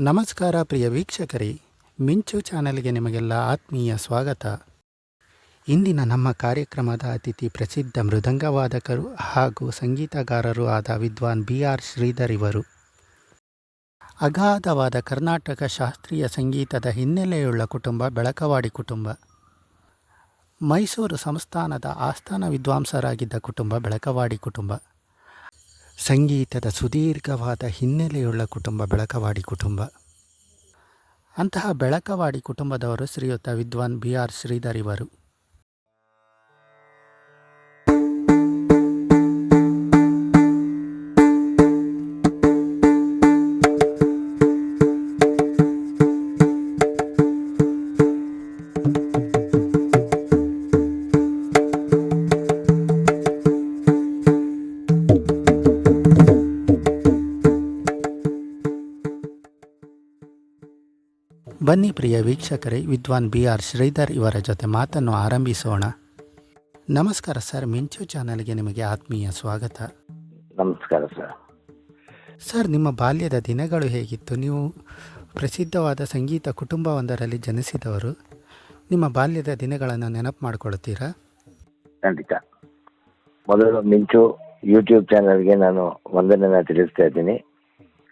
ನಮಸ್ಕಾರ ಪ್ರಿಯ ವೀಕ್ಷಕರೇ, ಮಿಂಚು ಚಾನೆಲ್ಗೆ ನಿಮಗೆಲ್ಲ ಆತ್ಮೀಯ ಸ್ವಾಗತ. ಇಂದಿನ ನಮ್ಮ ಕಾರ್ಯಕ್ರಮದ ಅತಿಥಿ ಪ್ರಸಿದ್ಧ ಮೃದಂಗವಾದಕರು ಹಾಗೂ ಸಂಗೀತಗಾರರು ಆದ ವಿದ್ವಾನ್ ಬಿ ಆರ್ ಶ್ರೀಧರ್ ಇವರು. ಅಗಾಧವಾದ ಕರ್ನಾಟಕ ಶಾಸ್ತ್ರೀಯ ಸಂಗೀತದ ಹಿನ್ನೆಲೆಯುಳ್ಳ ಕುಟುಂಬ, ಬೆಳಕವಾಡಿ ಕುಟುಂಬ. ಮೈಸೂರು ಸಂಸ್ಥಾನದ ಆಸ್ಥಾನ ವಿದ್ವಾಂಸರಾಗಿದ್ದ ಕುಟುಂಬ, ಬೆಳಕವಾಡಿ ಕುಟುಂಬ. ಸಂಗೀತದ ಸುದೀರ್ಘವಾದ ಹಿನ್ನೆಲೆಯುಳ್ಳ ಕುಟುಂಬ, ಬೆಳಕವಾಡಿ ಕುಟುಂಬ. ಅಂತಹ ಬೆಳಕವಾಡಿ ಕುಟುಂಬದವರು ಶ್ರೀಯುತ ವಿದ್ವಾನ್ ಬಿ ಆರ್ ಶ್ರೀಧರ್ ಇವರು. ಬನ್ನಿ ಪ್ರಿಯ ವೀಕ್ಷಕರೇ ವಿದ್ವಾನ್ ಬಿ ಆರ್ ಶ್ರೀಧರ್ ಇವರ ಜೊತೆ ಮಾತನ್ನು ಆರಂಭಿಸೋಣ. ನಮಸ್ಕಾರ ಸರ್ ಮಿಂಚು ಚಾನಲ್ಗೆ ನಿಮಗೆ ಆತ್ಮೀಯ ಸ್ವಾಗತ. ನಮಸ್ಕಾರ ಸರ್. ಸರ್ ನಿಮ್ಮ ಬಾಲ್ಯದ ದಿನಗಳು ಹೇಗಿತ್ತು? ನೀವು ಪ್ರಸಿದ್ಧವಾದ ಸಂಗೀತ ಕುಟುಂಬವೊಂದರಲ್ಲಿ ಜನಿಸಿದವರು. ನಿಮ್ಮ ಬಾಲ್ಯದ ದಿನಗಳನ್ನು ನೆನಪು ಮಾಡಿಕೊಳ್ತೀರಾ? ಖಂಡಿತ. ಮೊದಲು ಮಿಂಚು ಯೂಟ್ಯೂಬ್ ಚಾನಲ್ಗೆ ನಾನು ವಂದನೆಯನ್ನು ತಿಳಿಸ್ತಾ ಇದ್ದೀನಿ.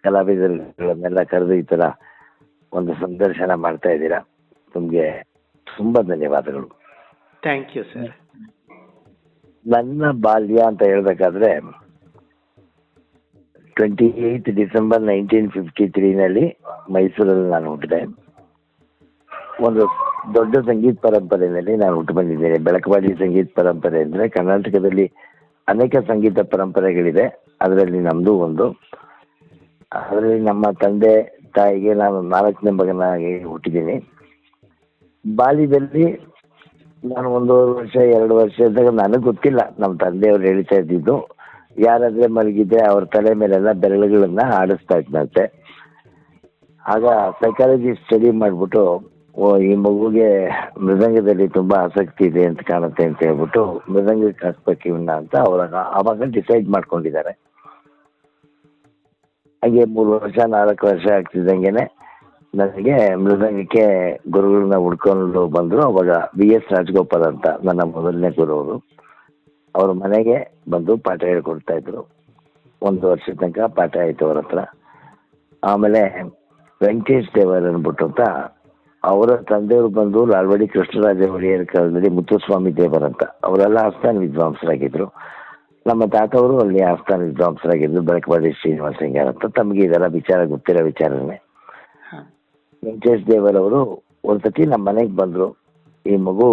ಕಲಾವಿದರನ್ನೆಲ್ಲ ಕರೆದು ಈ ಥರ ಒಂದು ಸಂದರ್ಶನ ಮಾಡ್ತಾ ಇದ್ದೀರಾ? ನಿಮಗೆ ತುಂಬ ಧನ್ಯವಾದಗಳು. ಥ್ಯಾಂಕ್ ಯು ಸರ್ ನನ್ನ ಬಾಲ್ಯ ಅಂತ ಹೇಳಬೇಕಾದ್ರೆ twenty eighth December nineteen fifty ತ್ರೀನಲ್ಲಿ ಮೈಸೂರಲ್ಲಿ ನಾನು ಹುಟ್ಟಿದೆ. ಒಂದು ದೊಡ್ಡ ಸಂಗೀತ ಪರಂಪರೆಯಲ್ಲಿ ನಾನು ಹುಟ್ಟು ಬಂದಿದ್ದೇನೆ. ಬೆಳಕವಾಡಿ ಸಂಗೀತ ಪರಂಪರೆ ಅಂದರೆ ಕರ್ನಾಟಕದಲ್ಲಿ ಅನೇಕ ಸಂಗೀತ ಪರಂಪರೆಗಳಿದೆ. ಅದರಲ್ಲಿ ನಮ್ಮದು ಒಂದು. ಅದರಲ್ಲಿ ನಮ್ಮ ತಂದೆ ತಾಯಿಗೆ ನಾನು ನಾಲ್ಕನೇ ಮಗನಾಗಿ ಹುಟ್ಟಿದ್ದೀನಿ. ಬಾಲ್ಯದಲ್ಲಿ ನಾನು ಒಂದೂವರೆ ವರ್ಷ, ಎರಡು ವರ್ಷ ಇದ್ದಾಗ ನನಗೆ ಗೊತ್ತಿಲ್ಲ. ನಮ್ಮ ತಂದೆಯವರು ಹೇಳ್ತಾ ಇದ್ದಿದ್ದು. ಯಾರಾದ್ರೆ ಮಲಗಿದ್ರೆ ಅವ್ರ ತಲೆ ಮೇಲೆಲ್ಲ ಬೆರಳುಗಳನ್ನ ಆಡಿಸ್ತಾ ಇದ್ದಂತೆ ಆಗ ಸೈಕಾಲಜಿ ಸ್ಟಡಿ ಮಾಡಿಬಿಟ್ಟು, ಓ, ಈ ಮಗುಗೆ ಮೃದಂಗದಲ್ಲಿ ತುಂಬ ಆಸಕ್ತಿ ಇದೆ ಅಂತ ಕಾಣುತ್ತೆ ಅಂತ ಹೇಳ್ಬಿಟ್ಟು ಮೃದಂಗಕ್ಕೆ ಹಾಕ್ಬೇಕು ಇವನ್ನ ಅಂತ ಅವಾಗ ಆವಾಗ ಡಿಸೈಡ್ ಮಾಡ್ಕೊಂಡಿದ್ದಾರೆ. ಹಾಗೆ ಮೂರು ವರ್ಷ, ನಾಲ್ಕು ವರ್ಷ ಆಗ್ತಿದ್ದಂಗೆನೆ ನನಗೆ ಮೃದಂಗಕ್ಕೆ ಗುರುಗಳನ್ನ ಹುಡ್ಕೊಂಡು ಬಂದರು. ಅವಾಗ ಬಿ ಎಸ್ ರಾಜಗೋಪಾಲ್ ಅಂತ ನನ್ನ ಮೊದಲನೇ ಗುರುವರು ಅವ್ರ. ಮನೆಗೆ ಬಂದು ಪಾಠ ಹೇಳ್ಕೊಡ್ತಾ ಇದ್ರು. ಒಂದು ವರ್ಷ ತನಕ ಪಾಠ ಆಯಿತು ಅವ್ರ ಹತ್ರ. ಆಮೇಲೆ ವೆಂಕಟೇಶ್ ದೇವರ್ ಅಂತ ಅವರ ತಂದೆಯವರು ಬಂದು ಲಾಲ್ವಡಿ ಕೃಷ್ಣರಾಜ ಒಡೆಯರ್ ಕಾಲದಲ್ಲಿ ಮುತ್ತುಸ್ವಾಮಿ ದೇವರ್ ಅಂತ. ಅವರೆಲ್ಲ ಆಸ್ಥಾನ ವಿದ್ವಾಂಸರಾಗಿದ್ರು. ನಮ್ಮ ತಾತವರು ಅಲ್ಲಿ ಆಸ್ಥಾನ ವಿದ್ವಾಂಸರಾಗಿದ್ರು ಬೆಳಕಬಾಡಿ ಶ್ರೀನಿವಾಸ ಹಿಂಗಾರ್ ಅಂತ. ತಮಗೆ ಇದೆಲ್ಲ ವಿಚಾರ ಗೊತ್ತಿರೋ ವಿಚಾರನೇ. ವೆಂಕಟೇಶ್ ದೇವರವರು ಒಂದ್ಸತಿ ನಮ್ಮ ಮನೆಗೆ ಬಂದರು. ಈ ಮಗು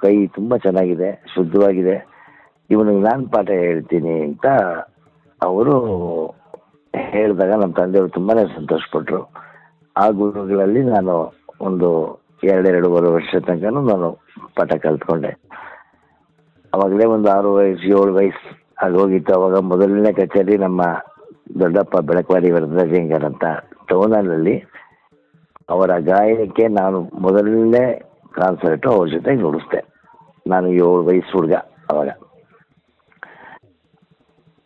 ಕೈ ತುಂಬ ಚೆನ್ನಾಗಿದೆ ಶುದ್ಧವಾಗಿದೆ. ಇವನಿಗೆ ನಾನು ಪಾಠ ಹೇಳ್ತೀನಿ ಅಂತ ಅವರು ಹೇಳಿದಾಗ ನಮ್ಮ ತಂದೆಯವರು ತುಂಬಾ ಸಂತೋಷಪಟ್ಟರು ಆ ಗುರುಗಳಲ್ಲಿ ನಾನು ಒಂದು ಎರಡೆರಡೂವರೆ ವರ್ಷ ತನಕ ನಾನು ಪಾಠ ಕಲ್ತ್ಕೊಂಡೆ. ಅವಾಗಲೇ ಒಂದು ಆರು ವಯಸ್ಸು, ಏಳು ವಯಸ್ಸು ಆಗೋಗಿತ್ತು ಅವಾಗ ಮೊದಲನೇ ಕಚೇರಿ ನಮ್ಮ ದೊಡ್ಡಪ್ಪ ಬೆಳಕವಾಡಿ ವರದರಾಜಂಗರ್ ಅಂತ ಟೌನಲ್ಲಿ ಅವರ ಗಾಯನಕ್ಕೆ ನಾನು ಮೊದಲನೇ ಕಾನ್ಸರ್ಟು ಅವ್ರ ಜೊತೆ ನುಡಿಸ್ದೆ. ನಾನು ಏಳು ವಯಸ್ಸು ಹುಡುಗ ಅವಾಗ.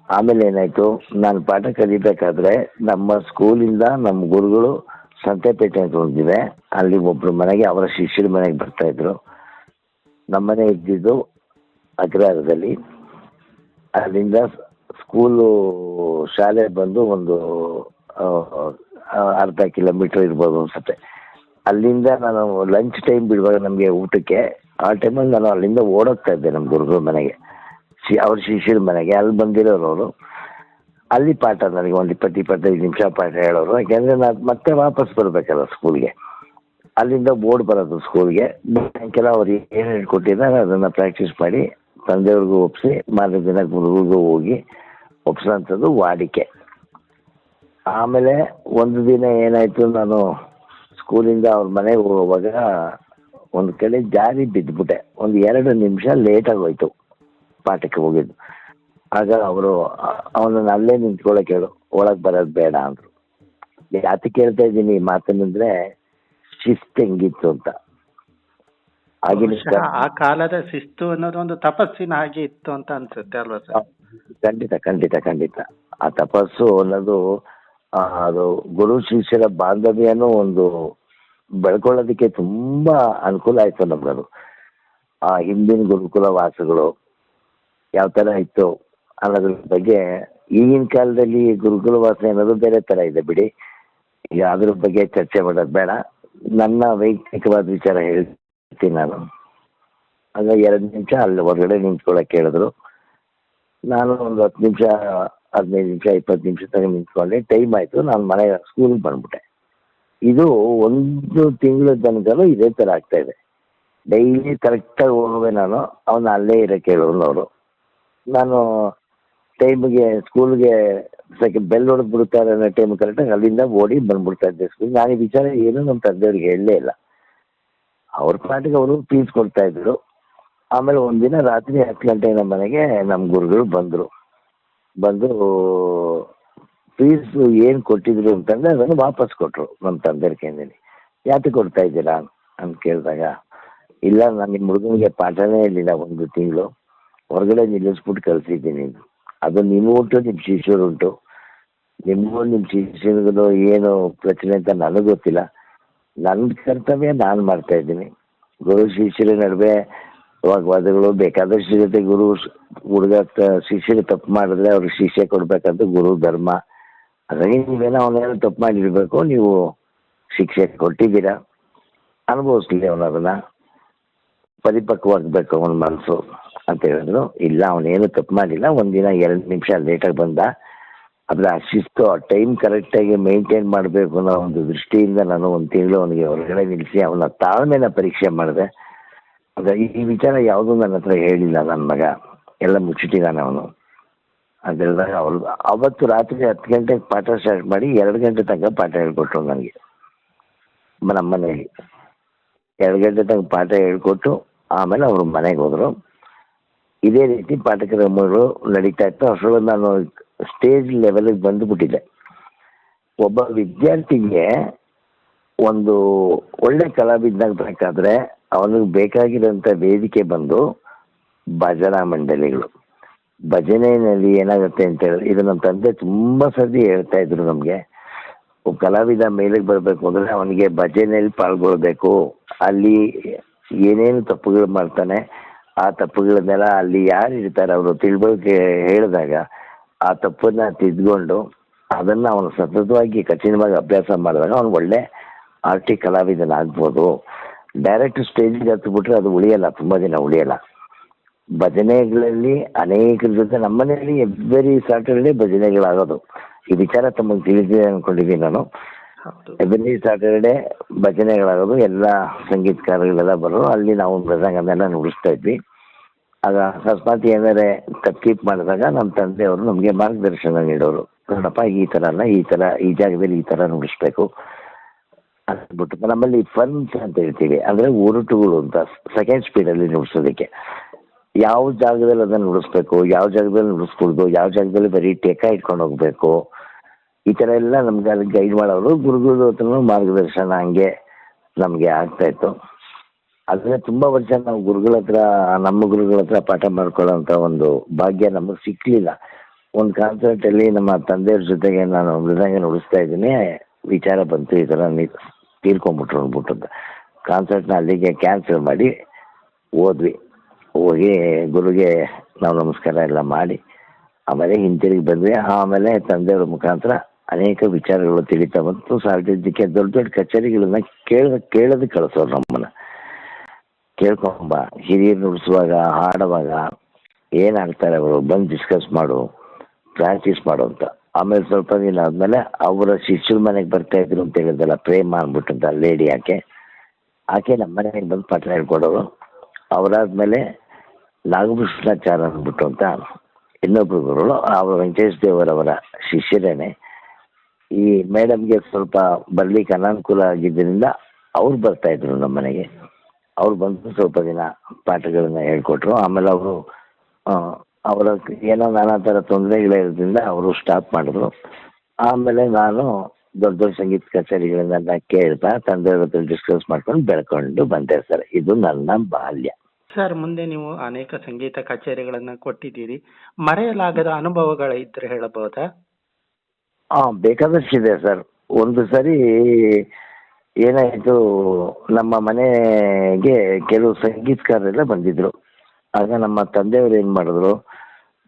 ಆಮೇಲೆ ಏನಾಯಿತು, ನಾನು ಪಾಠ ಕಲಿಬೇಕಾದ್ರೆ ನಮ್ಮ ಸ್ಕೂಲಿಂದ ನಮ್ಮ ಗುರುಗಳು ಸಂತೆಪೇಟೆ ಅಂತ ಒಂದಿದೆ ಅಲ್ಲಿ ಒಬ್ಬರು ಮನೆಗೆ, ಅವರ ಶಿಷ್ಯರ ಮನೆಗೆ ಬರ್ತಾಯಿದ್ರು ನಮ್ಮನೆ ಇದ್ದಿದ್ದು ಅಗ್ರಹಾರದಲ್ಲಿ. ಅಲ್ಲಿಂದ ಸ್ಕೂಲು ಶಾಲೆ ಬಂದು ಒಂದು ಅರ್ಧ ಕಿಲೋಮೀಟ್ರ್ ಇರ್ಬೋದು ಅನ್ಸುತ್ತೆ. ಅಲ್ಲಿಂದ ನಾನು ಲಂಚ್ ಟೈಮ್ ಬಿಡುವಾಗ ನಮಗೆ ಊಟಕ್ಕೆ, ಆ ಟೈಮಲ್ಲಿ ನಾನು ಅಲ್ಲಿಂದ ಓಡೋಗ್ತಾ ಇದ್ದೆ ನಮ್ಮ ಗುರುಗಳ ಮನೆಗೆ. ಶಿ, ಅವ್ರ ಶಿಷ್ಯರ ಮನೆಗೆ, ಅಲ್ಲಿ ಬಂದಿರೋರು ಅಲ್ಲಿ ಪಾಠ ನನಗೆ ಒಂದು ಇಪ್ಪತ್ತು, ಇಪ್ಪತ್ತೈದು ನಿಮಿಷ ಪಾಠ ಹೇಳೋರು. ಯಾಕೆಂದರೆ ನಾನು ಮತ್ತೆ ವಾಪಸ್ ಬರಬೇಕಲ್ಲ ಸ್ಕೂಲ್ಗೆ ಅಲ್ಲಿಂದ ಬೋರ್ಡ್ ಬರೋದು ಸ್ಕೂಲ್ಗೆ ಸಾಯಂಕಾಲ ಅವ್ರು ಏನು ಹೇಳ್ಕೊಟ್ಟಿದ್ದಾರೆ ಅದನ್ನು ಪ್ರಾಕ್ಟೀಸ್ ಮಾಡಿ ತಂದೆಯವ್ರಿಗೂ ಒಪ್ಪಿಸಿ ಮಾರನೇ ದಿನ ಗುರುಗೂ ಹೋಗಿ ಒಪ್ಸೋಂಥದ್ದು ವಾಡಿಕೆ. ಆಮೇಲೆ ಒಂದು ದಿನ ಏನಾಯಿತು, ನಾನು ಸ್ಕೂಲಿಂದ ಅವ್ರ ಮನೆಗೆ ಹೋಗುವಾಗ ಒಂದು ಕಡೆ ಜಾರಿ ಬಿದ್ದುಬಿಟ್ಟೆ ಒಂದು ಎರಡು ನಿಮಿಷ ಲೇಟಾಗಿ ಹೋಯ್ತು, ಪಾಠಕ್ಕೆ ಹೋಗಿದ್ದು. ಆಗ ಅವರು ಅವನನ್ನು ಅಲ್ಲೇ ನಿಂತ್ಕೊಳ್ಳೋಕೆ ಹೇಳು ಒಳಗೆ ಬರೋದು ಬೇಡ ಅಂದರು. ಯಾತಕ್ಕೆ ಹೇಳ್ತಾ ಇದ್ದೀನಿ ಈ ಮಾತನ್ನಂದ್ರೆ, ಶಿಸ್ತು ಹೆಂಗಿತ್ತು ಅಂತ. ಆಗಿನ ಬಹುಶಃ ಆ ಕಾಲದ ಶಿಸ್ತು ಅನ್ನೋದು ಒಂದು ತಪಸ್ಸಿನ ಹಾಗೆ ಇತ್ತು ಅಂತ ಅನ್ಸುತ್ತೆ ಅಲ್ವಾ ಸರ್? ಖಂಡಿತ ಖಂಡಿತ ಖಂಡಿತ. ಆ ತಪಸ್ಸು ಅನ್ನೋದು ಆ, ಅದು ಗುರು ಶಿಷ್ಯರ ಬಾಂಧವ್ಯನೂ ಒಂದು ಬೆಳ್ಕೊಳ್ಳೋದಕ್ಕೆ ತುಂಬಾ ಅನುಕೂಲ ಆಯ್ತು ನಮ್ಗದು. ಆ ಹಿಂದಿನ ಗುರುಕುಲ ವಾಸಗಳು ಯಾವ ತರ ಇತ್ತು ಅನ್ನೋದ್ರ ಬಗ್ಗೆ ಈಗಿನ ಕಾಲದಲ್ಲಿ ಗುರುಕುಲ ವಾಸ ಅನ್ನೋದು ಬೇರೆ ತರ ಇದೆ ಬಿಡಿ. ಈಗ ಅದ್ರ ಬಗ್ಗೆ ಚರ್ಚೆ ಮಾಡೋದು ಬೇಡ. ನನ್ನ ವೈಯಕ್ತಿಕವಾದ ವಿಚಾರ ಹೇಳ್ತೀನಿ. ನಾನು. ಆಗ ಎರಡು ನಿಮಿಷ ಅಲ್ಲಿ ಹೊರಗಡೆ ನಿಂತ್ಕೊಳ್ಳೋಕೆ ಹೇಳಿದ್ರು. ನಾನು ಒಂದು ಹತ್ತು ನಿಮಿಷ, ಹದಿನೈದು ನಿಮಿಷ, ಇಪ್ಪತ್ತು ನಿಮಿಷ ತನಕ ನಿಂತ್ಕೊಂಡೆ. ಟೈಮ್ ಆಯಿತು, ನಾನು ಮನೆ ಸ್ಕೂಲಿಗೆ ಬಂದ್ಬಿಟ್ಟೆ. ಇದು ಒಂದು ತಿಂಗಳ ತನಕನೂ ಇದೇ ಥರ ಆಗ್ತಾ ಇದೆ. ಡೈಲಿ ಕರೆಕ್ಟಾಗಿ ಹೋಗುವೆ ನಾನು, ಅವನು ಅಲ್ಲೇ ಇರೋಕ್ಕೆ ಹೇಳೋನು ಅವರು. ನಾನು ಟೈಮಿಗೆ ಸ್ಕೂಲ್ಗೆ ಸೆಕೆಂಡ್ ಬೆಲ್ ಹೊಡೆದು ಬಿಡ್ತಾರೆ ಅನ್ನೋ ಟೈಮ್ ಕರೆಕ್ಟಾಗಿ ಅಲ್ಲಿಂದ ಓಡಿ ಬಂದ್ಬಿಡ್ತಾ ಇದ್ದೆ ಸ್ಕೂಲ್ ನಾನು ಈ ವಿಚಾರ ಏನು ನಮ್ಮ ತಂದೆಯವ್ರಿಗೆ ಹೇಳಲೇ ಇಲ್ಲ. ಅವ್ರ ಪಾಟಿಗೆ ಅವರು ಪೀಸ್ ಕೊಡ್ತಾ ಇದ್ರು. ಆಮೇಲೆ ಒಂದಿನ ರಾತ್ರಿ ಹತ್ತು ಗಂಟೆ ನಮ್ಮ ಮನೆಗೆ ನಮ್ಮ ಗುರುಗಳು ಬಂದರು. ಬಂದು ಫೀಸ್ ಏನು ಕೊಟ್ಟಿದ್ರು ಅಂತಂದ್ರೆ ಅದನ್ನು ವಾಪಸ್ ಕೊಟ್ಟರು ನಮ್ಮ ತಂದೆ ಕೈಯಲ್ಲಿ ಯಾಕೆ ಕೊಡ್ತಾ ಇದ್ದೀರಾ ಅಂತ ಕೇಳಿದಾಗ, ಇಲ್ಲ, ನಾನು ನಿಮ್ಮ ಹುಡುಗನಿಗೆ ಪಾಠನೇ ಇರಲಿಲ್ಲ ಒಂದು ತಿಂಗಳು. ಹೊರಗಡೆ ನಿಲ್ಲಿಸ್ಬಿಟ್ಟು ಕಳಿಸಿದ್ದೀನಿ. ಅದು ನಿಮ್ಮ ಉಂಟು ನಿಮ್ಮ ಶಿಷ್ಯರು ಉಂಟು. ನಿಮಗೂ ನಿಮ್ಮ ಶಿಷ್ಯನಿಗೂ ಏನು ಪ್ರಚನೆ ಅಂತ ನನಗೆ ಗೊತ್ತಿಲ್ಲ. ನನ್ನ ಕರ್ತವ್ಯ ನಾನು ಮಾಡ್ತಾ ಇದ್ದೀನಿ. ಗುರು ಶಿಷ್ಯರ ನಡುವೆ ವಾಗ್ವಾದಗಳು ಬೇಕಾದಷ್ಟು ಜೊತೆ ಗುರು ಹುಡುಗ ಶಿಷ್ಯರು ತಪ್ಪು ಮಾಡಿದ್ರೆ ಅವ್ರಿಗೆ ಶಿಷ್ಯ ಕೊಡ್ಬೇಕಂತ ಗುರು ಧರ್ಮ. ಹಾಗಾಗಿ ನೀವೇನೋ ಅವನೇನೋ ತಪ್ಪು ಮಾಡಿರ್ಬೇಕು, ನೀವು ಶಿಕ್ಷೆ ಕೊಟ್ಟಿದ್ದೀರಾ? ಅನುಭವಿಸ್ಲಿ ಅವನದನ್ನ ಪರಿಪಕ್ವಾಗಬೇಕು ಅವನ ಮನಸ್ಸು ಅಂತ ಹೇಳಿದ್ರು. ಇಲ್ಲ, ಅವನೇನು ತಪ್ಪು ಮಾಡಿಲ್ಲ. ಒಂದಿನ ಎರಡು ನಿಮಿಷ ಲೇಟಾಗಿ ಬಂದ. ಆದರೆ ಆ ಶಿಸ್ತು, ಆ ಟೈಮ್ ಕರೆಕ್ಟಾಗಿ ಮೇಂಟೈನ್ ಮಾಡಬೇಕು ಅನ್ನೋ ಒಂದು ದೃಷ್ಟಿಯಿಂದ ನಾನು ಒಂದು ತಿಂಗಳು ಅವನಿಗೆ ಹೊರಗಡೆ ನಿಲ್ಲಿಸಿ ಅವನ ತಾಳ್ಮೆನ ಪರೀಕ್ಷೆ ಮಾಡಿದೆ. ಅದ ಈ ವಿಚಾರ ಯಾವುದೂ ನನ್ನ ಹತ್ರ ಹೇಳಿಲ್ಲ ನನ್ನ ಮಗ. ಎಲ್ಲ ಮುಚ್ಚಿಟ್ಟಿದ್ದಾನೆ ಅವನು. ಅಂತ ಅವಳು ಅವತ್ತು ರಾತ್ರಿ ಹತ್ತು ಗಂಟೆಗೆ ಪಾಠ ಸ್ಟಾರ್ಟ್ ಮಾಡಿ ಎರಡು ಗಂಟೆ ತನಕ ಪಾಠ ಹೇಳ್ಕೊಟ್ರು ನನಗೆ. ನಮ್ಮ ಮನೆಯಲ್ಲಿ. ಎರಡು ಗಂಟೆ ತನಕ ಪಾಠ ಹೇಳ್ಕೊಟ್ಟು ಆಮೇಲೆ ಅವರು ಮನೆಗೆ ಹೋದರು. ಇದೇ ರೀತಿ ಪಾಠಕ್ರಮಗಳು ನಡೀತಾ ಇತ್ತು. ಅಷ್ಟರೊಳಗೆ ನಾನು ಸ್ಟೇಜ್ ಲೆವೆಲಿಗೆ ಬಂದುಬಿಟ್ಟಿದೆ. ಒಬ್ಬ ವಿದ್ಯಾರ್ಥಿಗೆ ಒಂದು ಒಳ್ಳೆ ಕಲಾವಿದನಾಗಬೇಕಾದ್ರೆ ಅವನಿಗೆ ಬೇಕಾಗಿರೋಂಥ ವೇದಿಕೆ ಬಂದು ಭಜನಾ ಮಂಡಳಿಗಳು. ಭಜನೆಯಲ್ಲಿ ಏನಾಗುತ್ತೆ ಅಂತ ಹೇಳಿ, ಇದು ನಮ್ಮ ತಂದೆ ತುಂಬ ಸರ್ತಿ ಹೇಳ್ತಾ ಇದ್ರು ನಮಗೆ. ಕಲಾವಿದ ಮೇಲಿಗೆ ಬರಬೇಕು ಅಂದರೆ ಅವನಿಗೆ ಭಜನೆಯಲ್ಲಿ ಪಾಲ್ಗೊಳ್ಬೇಕು. ಅಲ್ಲಿ ಏನೇನು ತಪ್ಪುಗಳು ಮಾಡ್ತಾನೆ, ಆ ತಪ್ಪುಗಳನ್ನೆಲ್ಲ ಅಲ್ಲಿ ಯಾರು ಇರ್ತಾರೆ ಅವರು ತಿಳ್ಬಳಿಕೆ ಹೇಳಿದಾಗ ಆ ತಪ್ಪನ್ನ ತಿದ್ಕೊಂಡು ಅದನ್ನು ಅವನು ಸತತವಾಗಿ ಕಠಿಣವಾಗಿ ಅಭ್ಯಾಸ ಮಾಡಿದಾಗ ಅವನು ಒಳ್ಳೆ ಆರ್ಟಿ ಕಲಾವಿದನಾಗ್ಬೋದು ಡೈರೆಕ್ಟ್ ಸ್ಟೇಜಿಗೆ ಹತ್ಬಿಟ್ರೆ ಅದು ಉಳಿಯಲ್ಲ ತುಂಬ ದಿನ ಉಳಿಯಲ್ಲ. ಭಜನೆಗಳಲ್ಲಿ ಅನೇಕರ ಜೊತೆ ನಮ್ಮ ಮನೆಯಲ್ಲಿ ಎವ್ರಿ ಸ್ಯಾಟರ್ಡೇ ಭಜನೆಗಳಾಗೋದು. ಈ ವಿಚಾರ ತಮಗೆ ತಿಳಿದಿದೆ ಅಂದ್ಕೊಂಡಿದ್ದೀನಿ ನಾನು. ಎವ್ರಿ ಸ್ಯಾಟರ್ಡೇ ಭಜನೆಗಳಾಗೋದು ಎಲ್ಲ ಸಂಗೀತಕಾರಗಳೆಲ್ಲ ಬರೋರು ಅಲ್ಲಿ ನಾವು ಮೃದಂಗನೆಲ್ಲ ನುಡಿಸ್ತಾ ಇದ್ವಿ. ಆಗ ಅಕಸ್ಮಾತ್ ಏನಾರೆ ತಪ್ಪೀಪ್ ಮಾಡಿದಾಗ ನಮ್ಮ ತಂದೆಯವರು ನಮಗೆ ಮಾರ್ಗದರ್ಶನ ನೀಡೋರು. ನೋಡಪ್ಪ, ಈ ಥರ ಅಲ್ಲ, ಈ ಥರ ಈ ಜಾಗದಲ್ಲಿ ಈ ಥರ ನುಡಿಸ್ಬೇಕು. ಅಂದ್ಬಿಟ್ಟು ನಮ್ಮಲ್ಲಿ ಫನ್ಸ್ ಅಂತ ಹೇಳ್ತೀವಿ. ಅಂದರೆ ಊರುಟುಗಳು ಅಂತ ಸೆಕೆಂಡ್ ಸ್ಪೀಡಲ್ಲಿ ನುಡಿಸೋದಕ್ಕೆ. ಯಾವ ಜಾಗದಲ್ಲಿ ಅದನ್ನು ನುಡಿಸ್ಬೇಕು, ಯಾವ ಜಾಗದಲ್ಲಿ ನುಡಿಸ್ಕೊಳ್ದು, ಯಾವ ಜಾಗದಲ್ಲಿ ಬರೀ ಟೇಕ ಇಟ್ಕೊಂಡು ಹೋಗ್ಬೇಕು. ಈ ಥರ ಎಲ್ಲ ನಮ್ಗೆ ಅದಕ್ಕೆ ಗೈಡ್ ಮಾಡೋರು. ಗುರುಗಳ ಹತ್ರ ಮಾರ್ಗದರ್ಶನ ಹಂಗೆ ನಮಗೆ ಆಗ್ತಾ ಇತ್ತು ತುಂಬಾ ವರ್ಷ ನಾವು ಗುರುಗಳ ಹತ್ರ, ನಮ್ಮ ಗುರುಗಳ ಹತ್ರ ಪಾಠ ಮಾಡ್ಕೊಳ್ಳೋಂಥ ಒಂದು ಭಾಗ್ಯ ನಮಗೆ ಸಿಕ್ಕಲಿಲ್ಲ ಒಂದು ಕಾನ್ಸರ್ಟಲ್ಲಿ ನಮ್ಮ ತಂದೆಯವ್ರ ಜೊತೆಗೆ ನಾನು ಮೃದಂಗ ನುಡಿಸ್ತಾ ಇದ್ದೀನಿ. ವಿಚಾರ ಬಂತು, ಈ ಥರ ನೀ ತೀರ್ಕೊಂಬಿಟ್ರು ಅಂದ್ಬಿಟ್ಟು ಕಾನ್ಸರ್ಟ್ನ ಅಲ್ಲಿಗೆ ಕ್ಯಾನ್ಸಲ್ ಮಾಡಿ ಹೋದ್ವಿ. ಹೋಗಿ ಗುರುಗೆ ನಾವು ನಮಸ್ಕಾರ ಎಲ್ಲ ಮಾಡಿ, ಆಮೇಲೆ ಹಿಂತಿರುಗಿ ಬಂದ್ವಿ. ಆಮೇಲೆ ತಂದೆಯವ್ರ ಮುಖಾಂತರ ಅನೇಕ ವಿಚಾರಗಳು ತಿಳಿತಾ ಬಂತು. ಸಾರ್ವಜನಿಕ ದೊಡ್ಡ ದೊಡ್ಡ ಕಚೇರಿಗಳನ್ನ ಕೇಳ ಕೇಳೋದಕ್ಕೆ ಕಳಿಸೋರು ನಮ್ಮನ್ನ. ಕೇಳ್ಕೊಂಬ. ಹಿರಿಯರು ನುಡಿಸುವಾಗ ಹಾಡುವಾಗ ಏನಾಗ್ತಾರೆ ಅವರು? ಬಂದು ಡಿಸ್ಕಸ್ ಮಾಡು ಪ್ರಾಕ್ಟೀಸ್ ಮಾಡು ಅಂತ. ಆಮೇಲೆ ಸ್ವಲ್ಪ ದಿನ ಆದಮೇಲೆ ಅವರ ಶಿಷ್ಯರ ಮನೆಗೆ ಬರ್ತಾ ಇದ್ರು ಅಂತ ಹೇಳಿದಲ್ಲ ಪ್ರೇಮ ಅಂದ್ಬಿಟ್ಟಂತ ಲೇಡಿ ಆಕೆ. ಆಕೆ ನಮ್ಮ ಮನೆಗೆ ಬಂದು ಪಾಠ ಹೇಳ್ಕೊಡೋರು. ಅವರಾದ್ಮೇಲೆ ನಾಗಭೂಷಣಾಚಾರ ಅಂದ್ಬಿಟ್ಟು ಅಂತ ಇನ್ನೊಬ್ರು ಗುರುಗಳು ಅವರು ವೆಂಕಟೇಶ್ ದೇವರವರ ಶಿಷ್ಯರೇನೆ. ಈ ಮೇಡಮ್ಗೆ ಸ್ವಲ್ಪ ಬರ್ಲಿಕ್ಕೆ ಅನಾನುಕೂಲ ಆಗಿದ್ದರಿಂದ ಅವ್ರು ಬರ್ತಾ ಇದ್ರು ನಮ್ಮ ಮನೆಗೆ. ಅವ್ರು ಬಂದು ಸ್ವಲ್ಪ ದಿನ ಪಾಠಗಳನ್ನ ಹೇಳ್ಕೊಟ್ರು. ಆಮೇಲೆ ಅವರು ಅವರ ಏನೋ ನಾನಾ ಥರ ತೊಂದರೆಗಳಿರೋದ್ರಿಂದ ಅವರು ಸ್ಟಾಪ್ ಮಾಡಿದ್ರು. ಆಮೇಲೆ ನಾನು ದೊಡ್ಡ ದೊಡ್ಡ ಸಂಗೀತ ಕಚೇರಿಗಳನ್ನೆಲ್ಲ ಕೇಳ್ತಾ ತಂದೆ ಹತ್ರ ಡಿಸ್ಕಸ್ ಮಾಡ್ಕೊಂಡು ಬೆಳ್ಕೊಂಡು ಬಂದೆ ಸರ್. ಇದು ನನ್ನ ಬಾಲ್ಯ. ಸರ್ ಮುಂದೆ ನೀವು ಅನೇಕ ಸಂಗೀತ ಕಚೇರಿಗಳನ್ನು ಕೊಟ್ಟಿದ್ದೀರಿ. ಮರೆಯಲಾಗದ ಅನುಭವಗಳು ಇದ್ರೆ ಹೇಳಬಹುದಾ? ಹಾಂ ಬೇಕಾದಷ್ಟಿದೆ ಸರ್. ಒಂದು ಸರಿ ಏನಾಯಿತು ನಮ್ಮ ಮನೆಗೆ ಕೆಲವು ಸಂಗೀತಕಾರರೆಲ್ಲ ಬಂದಿದ್ದರು ಆಗ ನಮ್ಮ ತಂದೆಯವರು ಏನು ಮಾಡಿದ್ರು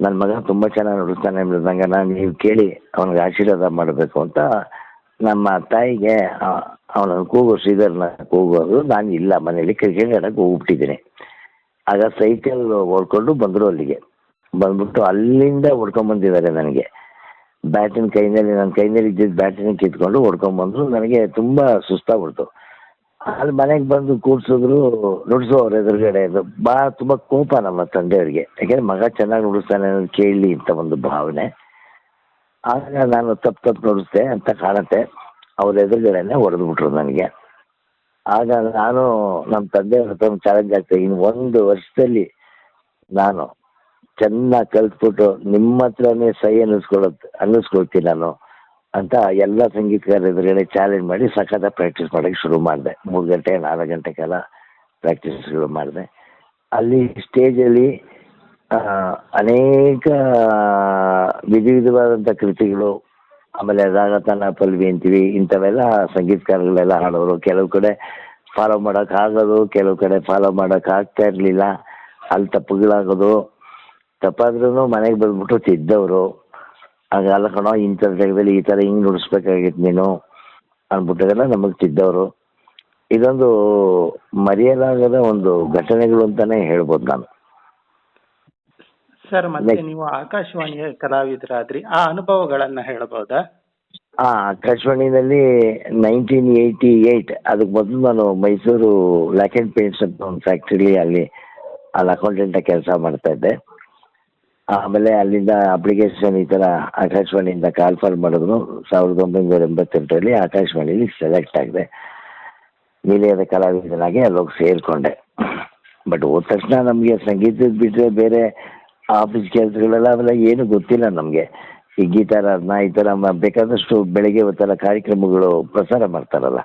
ನನ್ನ ಮಗ ತುಂಬ ಚೆನ್ನಾಗಿ ನುಡಿಸ್ತಾನೆ ಮೃದಂಗನ ನೀವು ಕೇಳಿ, ಅವನಿಗೆ ಆಶೀರ್ವಾದ ಮಾಡಬೇಕು ಅಂತ ನಮ್ಮ ತಾಯಿಗೆ ಅವನ ಕೂಗು ಶ್ರೀಧರ್ನ ಕೂಗೋದು ನಾನು ಇಲ್ಲ ಮನೆಯಲ್ಲಿ ಕ್ರಿಕೆಟ್ ಆಡಕ್ಕೆ ಹೋಗ್ಬಿಟ್ಟಿದ್ದೀನಿ. ಆಗ ಸೈಕಲ್ ಓಡ್ಕೊಂಡು ಬಂದರು ಅಲ್ಲಿಗೆ. ಬಂದ್ಬಿಟ್ಟು ಅಲ್ಲಿಂದ ಹೊಡ್ಕೊಂಬಂದಿದ್ದಾರೆ ನನಗೆ. ಬ್ಯಾಟಿನ ಕೈನಲ್ಲಿ, ನನ್ನ ಕೈನಲ್ಲಿ ಇದ್ದಿದ್ದು ಬ್ಯಾಟಿನ ಕಿತ್ಕೊಂಡು ಹೊಡ್ಕೊಂಬಂದ್ರು ನನಗೆ ತುಂಬ ಸುಸ್ತಾಗ್ಬಿಡ್ತು. ಅಲ್ಲಿ ಮನೆಗೆ ಬಂದು ಕೂಡ್ಸಿದ್ರು, ನುಡಿಸು ಅವ್ರ ಎದುರುಗಡೆ. ಅದು ಭಾಳ ತುಂಬ ಕೋಪ ನಮ್ಮ ತಂದೆಯವರಿಗೆ. ಯಾಕೆಂದ್ರೆ ಮಗ ಚೆನ್ನಾಗಿ ನುಡಿಸ್ತಾನೆ ಅನ್ನೋದು ಕೇಳಲಿ ಅಂತ ಒಂದು ಭಾವನೆ. ಆಗ ನಾನು ತಪ್ಪು ತಪ್ಪು ನುಡಿಸ್ದೆ ಅಂತ ಕಾಣುತ್ತೆ. ಅವ್ರ ಎದುರುಗಡೆನೆ ಹೊಡೆದ್ಬಿಟ್ರು ನನಗೆ. ಆಗ ನಾನು ನಮ್ಮ ತಂದೆಯವ್ರ ಹತ್ರ ಚಾಲೆಂಜ್ ಆಗ್ತದೆ ಇನ್ನು ಒಂದು ವರ್ಷದಲ್ಲಿ ನಾನು ಚೆನ್ನಾಗಿ ಕಲ್ತ್ಬಿಟ್ಟು ನಿಮ್ಮ ಹತ್ರನೇ ಸೈ ಅನ್ನಿಸ್ಕೊಳ್ಳೋದು ಅನ್ನಿಸ್ಕೊಳ್ತೀನಿ ನಾನು ಅಂತ ಎಲ್ಲ ಸಂಗೀತಗಾರ ಎದುರುಗಡೆ ಚಾಲೆಂಜ್ ಮಾಡಿ ಸಖತ್ತಾಗಿ ಪ್ರಾಕ್ಟೀಸ್ ಮಾಡೋಕ್ಕೆ ಶುರು ಮಾಡಿದೆ. ಮೂರು ಗಂಟೆ, ನಾಲ್ಕು ಗಂಟೆ ಕಾಲ ಪ್ರಾಕ್ಟೀಸ್ ಶುರು ಮಾಡಿದೆ. ಅಲ್ಲಿ ಸ್ಟೇಜಲ್ಲಿ ಅನೇಕ ವಿಧ ವಿಧವಾದಂಥ ಕೃತಿಗಳು, ಆಮೇಲೆ ರಾಗತನ, ಪಲ್ವಿ ಅಂತೀವಿ, ಇಂಥವೆಲ್ಲ ಸಂಗೀತಕಾರಗಳೆಲ್ಲ ಹಾಡೋರು. ಕೆಲವು ಕಡೆ ಫಾಲೋ ಮಾಡೋಕ್ಕಾಗೋದು ಕೆಲವು ಕಡೆ ಫಾಲೋ ಮಾಡೋಕ್ಕಾಗ್ತಾ ಇರಲಿಲ್ಲ. ಅಲ್ಲಿ ತಪ್ಪುಗಳಾಗೋದು. ತಪ್ಪಾದ್ರೂ ಮನೆಗೆ ಬಂದ್ಬಿಟ್ಟು ತಿದ್ದವರು ಆಗ ಅಲ್ಲ ಕಣೋ ಇಂಥ ಜಾಗದಲ್ಲಿ ಈ ಥರ ಹಿಂಗೆ ನುಡಿಸ್ಬೇಕಾಗಿತ್ತು ನೀನು ಅಂದ್ಬಿಟ್ಟಾಗೆಲ್ಲ ನಮಗೆ ತಿದ್ದವರು. ಇದೊಂದು ಮರೆಯಲಾಗದ ಒಂದು ಘಟನೆಗಳು ಅಂತಾನೆ ಹೇಳ್ಬೋದು ನಾನು. ಸರ್ ಮತ್ತೆ ನೀವು ಆಕಾಶವಾಣಿಯ ಕಲಾವಿದರಾದ್ರಿ ಆ ಅನುಭವಗಳನ್ನ ಹೇಳಬಹುದಾ ಆ ಆಕಾಶವಾಣಿನಲ್ಲಿ ನೈನ್ಟೀನ್ ಏಯ್ಟಿ ಏಯ್ಟ್ ಅದಕ್ಕೆ ಮೊದಲು ನಾನು ಮೈಸೂರು ಲ್ಯಾಕ್ ಆ್ಯಂಡ್ ಪೇಂಟ್ಸ್ ಅಂತ ಒಂದು ಫ್ಯಾಕ್ಟ್ರಿಲಿ ಅಲ್ಲಿ ಅಲ್ಲಿ ಅಕೌಂಟೆಂಟಾಗಿ ಕೆಲಸ ಮಾಡ್ತಾ ಇದ್ದೆ. ಆಮೇಲೆ ಅಲ್ಲಿಂದ ಅಪ್ಲಿಕೇಶನ್ ಈ ಥರ ಆಕಾಶವಾಣಿಯಿಂದ ಕಾಲ್ಫರ್ ಮಾಡಿದ್ರು. ಸಾವಿರದ ಒಂಬೈನೂರ ಎಂಬತ್ತೆಂಟರಲ್ಲಿ ಆಕಾಶವಾಣಿಯಲ್ಲಿ ಸೆಲೆಕ್ಟ್ ಆಗಿದೆ. ನಿಲಯದ ಕಲಾವಿದನಾಗಿ ಅಲ್ಲೋಗಿ ಸೇರಿಕೊಂಡೆ. ಬಟ್ ಹೋದ ತಕ್ಷಣ ನಮಗೆ ಸಂಗೀತದ ಬಿಟ್ಟರೆ ಬೇರೆ ಆಫೀಸ್ ಕೆಲಸಗಳೆಲ್ಲ ಅವೆಲ್ಲ ಏನು ಗೊತ್ತಿಲ್ಲ ನಮಗೆ. ಈ ಗೀತಾರಾಧನ ಈ ಥರ ಬೇಕಾದಷ್ಟು ಬೆಳಗ್ಗೆ ಹೊತ್ತೆಲ್ಲ ಕಾರ್ಯಕ್ರಮಗಳು ಪ್ರಸಾರ ಮಾಡ್ತಾರಲ್ಲ.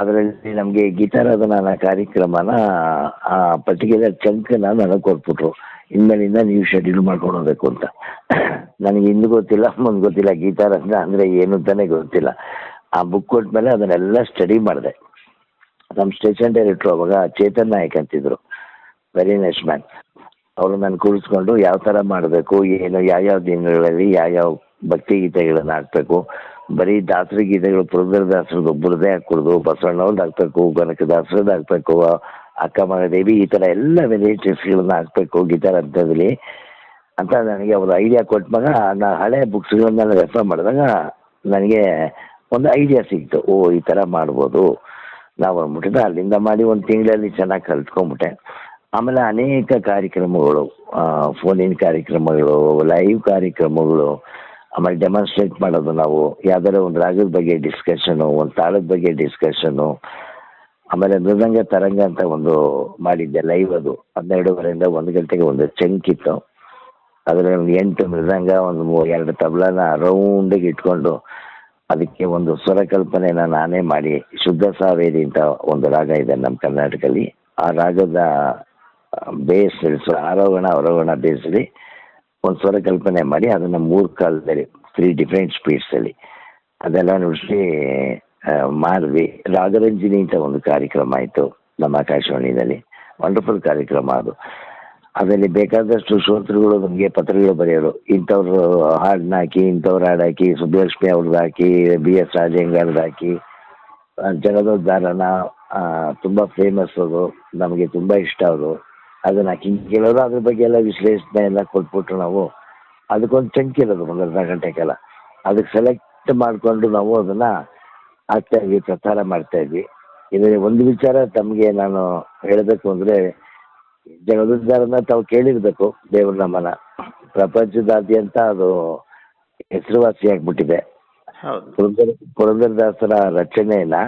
ಅದರಲ್ಲಿ ನಮಗೆ ಗೀತಾರಾಧನ ಕಾರ್ಯಕ್ರಮನ ಪರ್ಟಿಕ್ಯುಲರ್ ಚಂಕನ ನನಗೆ ಕೊಟ್ಬಿಟ್ರು. ಇನ್ಮೇಲಿಂದ ನೀವು ಶೆಡ್ಯೂಲ್ ಮಾಡ್ಕೊಂಡು ಹೋಗ್ಬೇಕು ಅಂತ. ನನಗೆ ಹಿಂದೆ ಗೊತ್ತಿಲ್ಲ, ಮುಂದೆ ಗೊತ್ತಿಲ್ಲ ಗೀತಾರಾಧನ ಅಂದರೆ ಏನು ಅಂತಾನೆ ಗೊತ್ತಿಲ್ಲ. ಆ ಬುಕ್ ಕೊಟ್ಮೇಲೆ ಅದನ್ನೆಲ್ಲ ಸ್ಟಡಿ ಮಾಡಿದೆ. ನಮ್ಮ ಸ್ಟೇಷನ್ ಡೈರೆಕ್ಟ್ರು ಅವಾಗ ಚೇತನ್ ನಾಯಕ್ ಅಂತಿದ್ರು ವೆರಿ ನೈಸ್ ಮ್ಯಾನ್ ಅವರು ನಾನು ಕೂರಿಸ್ಕೊಂಡು ಯಾವ ಥರ ಮಾಡಬೇಕು, ಏನು, ಯಾವ್ಯಾವ ದಿನಗಳಲ್ಲಿ ಯಾವ್ಯಾವ ಭಕ್ತಿ ಗೀತೆಗಳನ್ನು ಹಾಕ್ಬೇಕು, ಬರೀ ದಾಸರ ಗೀತೆಗಳು ಪುರಂದರದಾಸರದ್ದು ಒಬ್ಬರದೇ ಹಾಕ್ಕೊಡ್ದು ಬಸವಣ್ಣವ್ರದ್ದು ಹಾಕ್ಬೇಕು ಕನಕದಾಸರದ್ದು ಹಾಕ್ಬೇಕು ಅಕ್ಕ ದೇವಿ, ಈ ಥರ ಎಲ್ಲ ವೆರೈಟೀಸ್ಗಳನ್ನ ಹಾಕ್ಬೇಕು ಗಿಟಾರ್ ಹಂತದಲ್ಲಿ ಅಂತ ನನಗೆ ಅವರು ಐಡಿಯಾ ಕೊಟ್ಟ ಮಗ, ನಾ ಹಳೆ ಬುಕ್ಸ್ಗಳನ್ನೆಲ್ಲ ರೆಫರ್ ಮಾಡಿದಾಗ ನನಗೆ ಒಂದು ಐಡಿಯಾ ಸಿಕ್ತು. ಓ, ಈ ಥರ ಮಾಡ್ಬೋದು. ನಾವು ಅಂದ್ಬಿಟ್ಟು ಅಲ್ಲಿಂದ ಮಾಡಿ ಒಂದು ತಿಂಗಳಲ್ಲಿ ಚೆನ್ನಾಗಿ ಕಲ್ತ್ಕೊಂಡ್ಬಿಟ್ಟೆ ಆಮೇಲೆ ಅನೇಕ ಕಾರ್ಯಕ್ರಮಗಳು ಫೋನ್ ಇನ್ ಕಾರ್ಯಕ್ರಮಗಳು ಲೈವ್ ಕಾರ್ಯಕ್ರಮಗಳು, ಆಮೇಲೆ ಡೆಮಾನ್ಸ್ಟ್ರೇಟ್ ಮಾಡೋದು ನಾವು. ಯಾವ್ದಾರ ಒಂದು ರಾಗದ ಬಗ್ಗೆ ಡಿಸ್ಕಷನು ಒಂದು ತಾಳದ ಬಗ್ಗೆ ಡಿಸ್ಕಷನು ಆಮೇಲೆ ಮೃದಂಗ ತರಂಗ ಅಂತ ಒಂದು ಮಾಡಿದ್ದೆ ಲೈವ್ ಅದು. ಹನ್ನೆರಡುವರೆಯಿಂದ ಒಂದು ಗಂಟೆಗೆ ಒಂದು ಚಂಕ್ ಇತ್ತು. ಅದರಲ್ಲಿ ಒಂದು ಎಂಟು ಮೃದಂಗ, ಒಂದು ಎರಡು ತಬಲನ ರೌಂಡಿಗೆ ಇಟ್ಕೊಂಡು ಅದಕ್ಕೆ ಒಂದು ಸ್ವರ ಕಲ್ಪನೆನ ನಾನೇ ಮಾಡಿ ಶುದ್ಧ ಸಾವೇರಿ ಅಂತ ಒಂದು ರಾಗ ಇದೆ ನಮ್ಮ ಕರ್ನಾಟಕದಲ್ಲಿ. ಆ ರಾಗದ ಬೇಸ್ ಆರೋಹಣ, ಅವರೋಹಣ ಬೇಸಲ್ಲಿ ಒಂದು ಸ್ವರ ಕಲ್ಪನೆ ಮಾಡಿ ಅದನ್ನು ಮೂರು ಕಾಲದಲ್ಲಿ ತ್ರೀ ಡಿಫ್ರೆಂಟ್ ಸ್ಪೀಡ್ಸಲ್ಲಿ ಅದೆಲ್ಲ ನುಡಿಸಿ ಮಾಡಿದ್ವಿ ರಾಗರಂಜಿನಿ ಅಂತ ಒಂದು ಕಾರ್ಯಕ್ರಮ ಆಯಿತು ನಮ್ಮ ಆಕಾಶವಾಣಿಯಲ್ಲಿ. ವಂಡರ್ಫುಲ್ ಕಾರ್ಯಕ್ರಮ ಅದು. ಅದರಲ್ಲಿ ಬೇಕಾದಷ್ಟು ಶ್ರೋತೃಗಳು ನಮಗೆ ಪತ್ರಗಳು ಬರೆಯೋರು. ಇಂಥವ್ರು ಹಾಡನ್ನ ಹಾಕಿ ಇಂಥವ್ರು ಹಾಡು ಹಾಕಿ ಸುಬ್ಬಲಕ್ಷ್ಮಿ ಅವ್ರದ್ದು ಹಾಕಿ ಬಿ ಎಸ್ ರಾಜೇಂಗರ್ದು ಹಾಕಿ ಜಗದೋದ್ಧಾರನ ತುಂಬ ಫೇಮಸ್ ಅದು. ನಮಗೆ ತುಂಬ ಇಷ್ಟ ಅವರು ಅದನ್ನು ಹಾಕಿ. ಕೇಳೋರು ಅದ್ರ ಬಗ್ಗೆ ಎಲ್ಲ ವಿಶ್ಲೇಷಣೆ ಎಲ್ಲ ಕೊಟ್ಬಿಟ್ಟು ನಾವು. ಅದಕ್ಕೊಂದು ಚಂಕಿ ಇರೋದು ಒಂದು ಅರ್ಧ ಗಂಟೆಗೆಲ್ಲ ಅದಕ್ಕೆ ಸೆಲೆಕ್ಟ್ ಮಾಡಿಕೊಂಡು ನಾವು ಅದನ್ನು ಹಾಕ್ತಾ ಇದ್ವಿ ಪ್ರಚಾರ ಮಾಡ್ತಾ ಇದ್ವಿ. ಇದರಲ್ಲಿ ಒಂದು ವಿಚಾರ ತಮಗೆ ನಾನು ಹೇಳಬೇಕು ಅಂದರೆ ಜಗದುದ್ದಾರನ್ನ ತಾವು ಕೇಳಿರಬೇಕು ದೇವ್ರ ನಮ್ಮನ ಪ್ರಪಂಚದಾದ್ಯಂತ ಅದು ಹೆಸರುವಾಸಿ ಆಗ್ಬಿಟ್ಟಿದೆ. ಪುರಂದರ ಪುರಂದರದಾಸರ ರಚನೆಯನ್ನ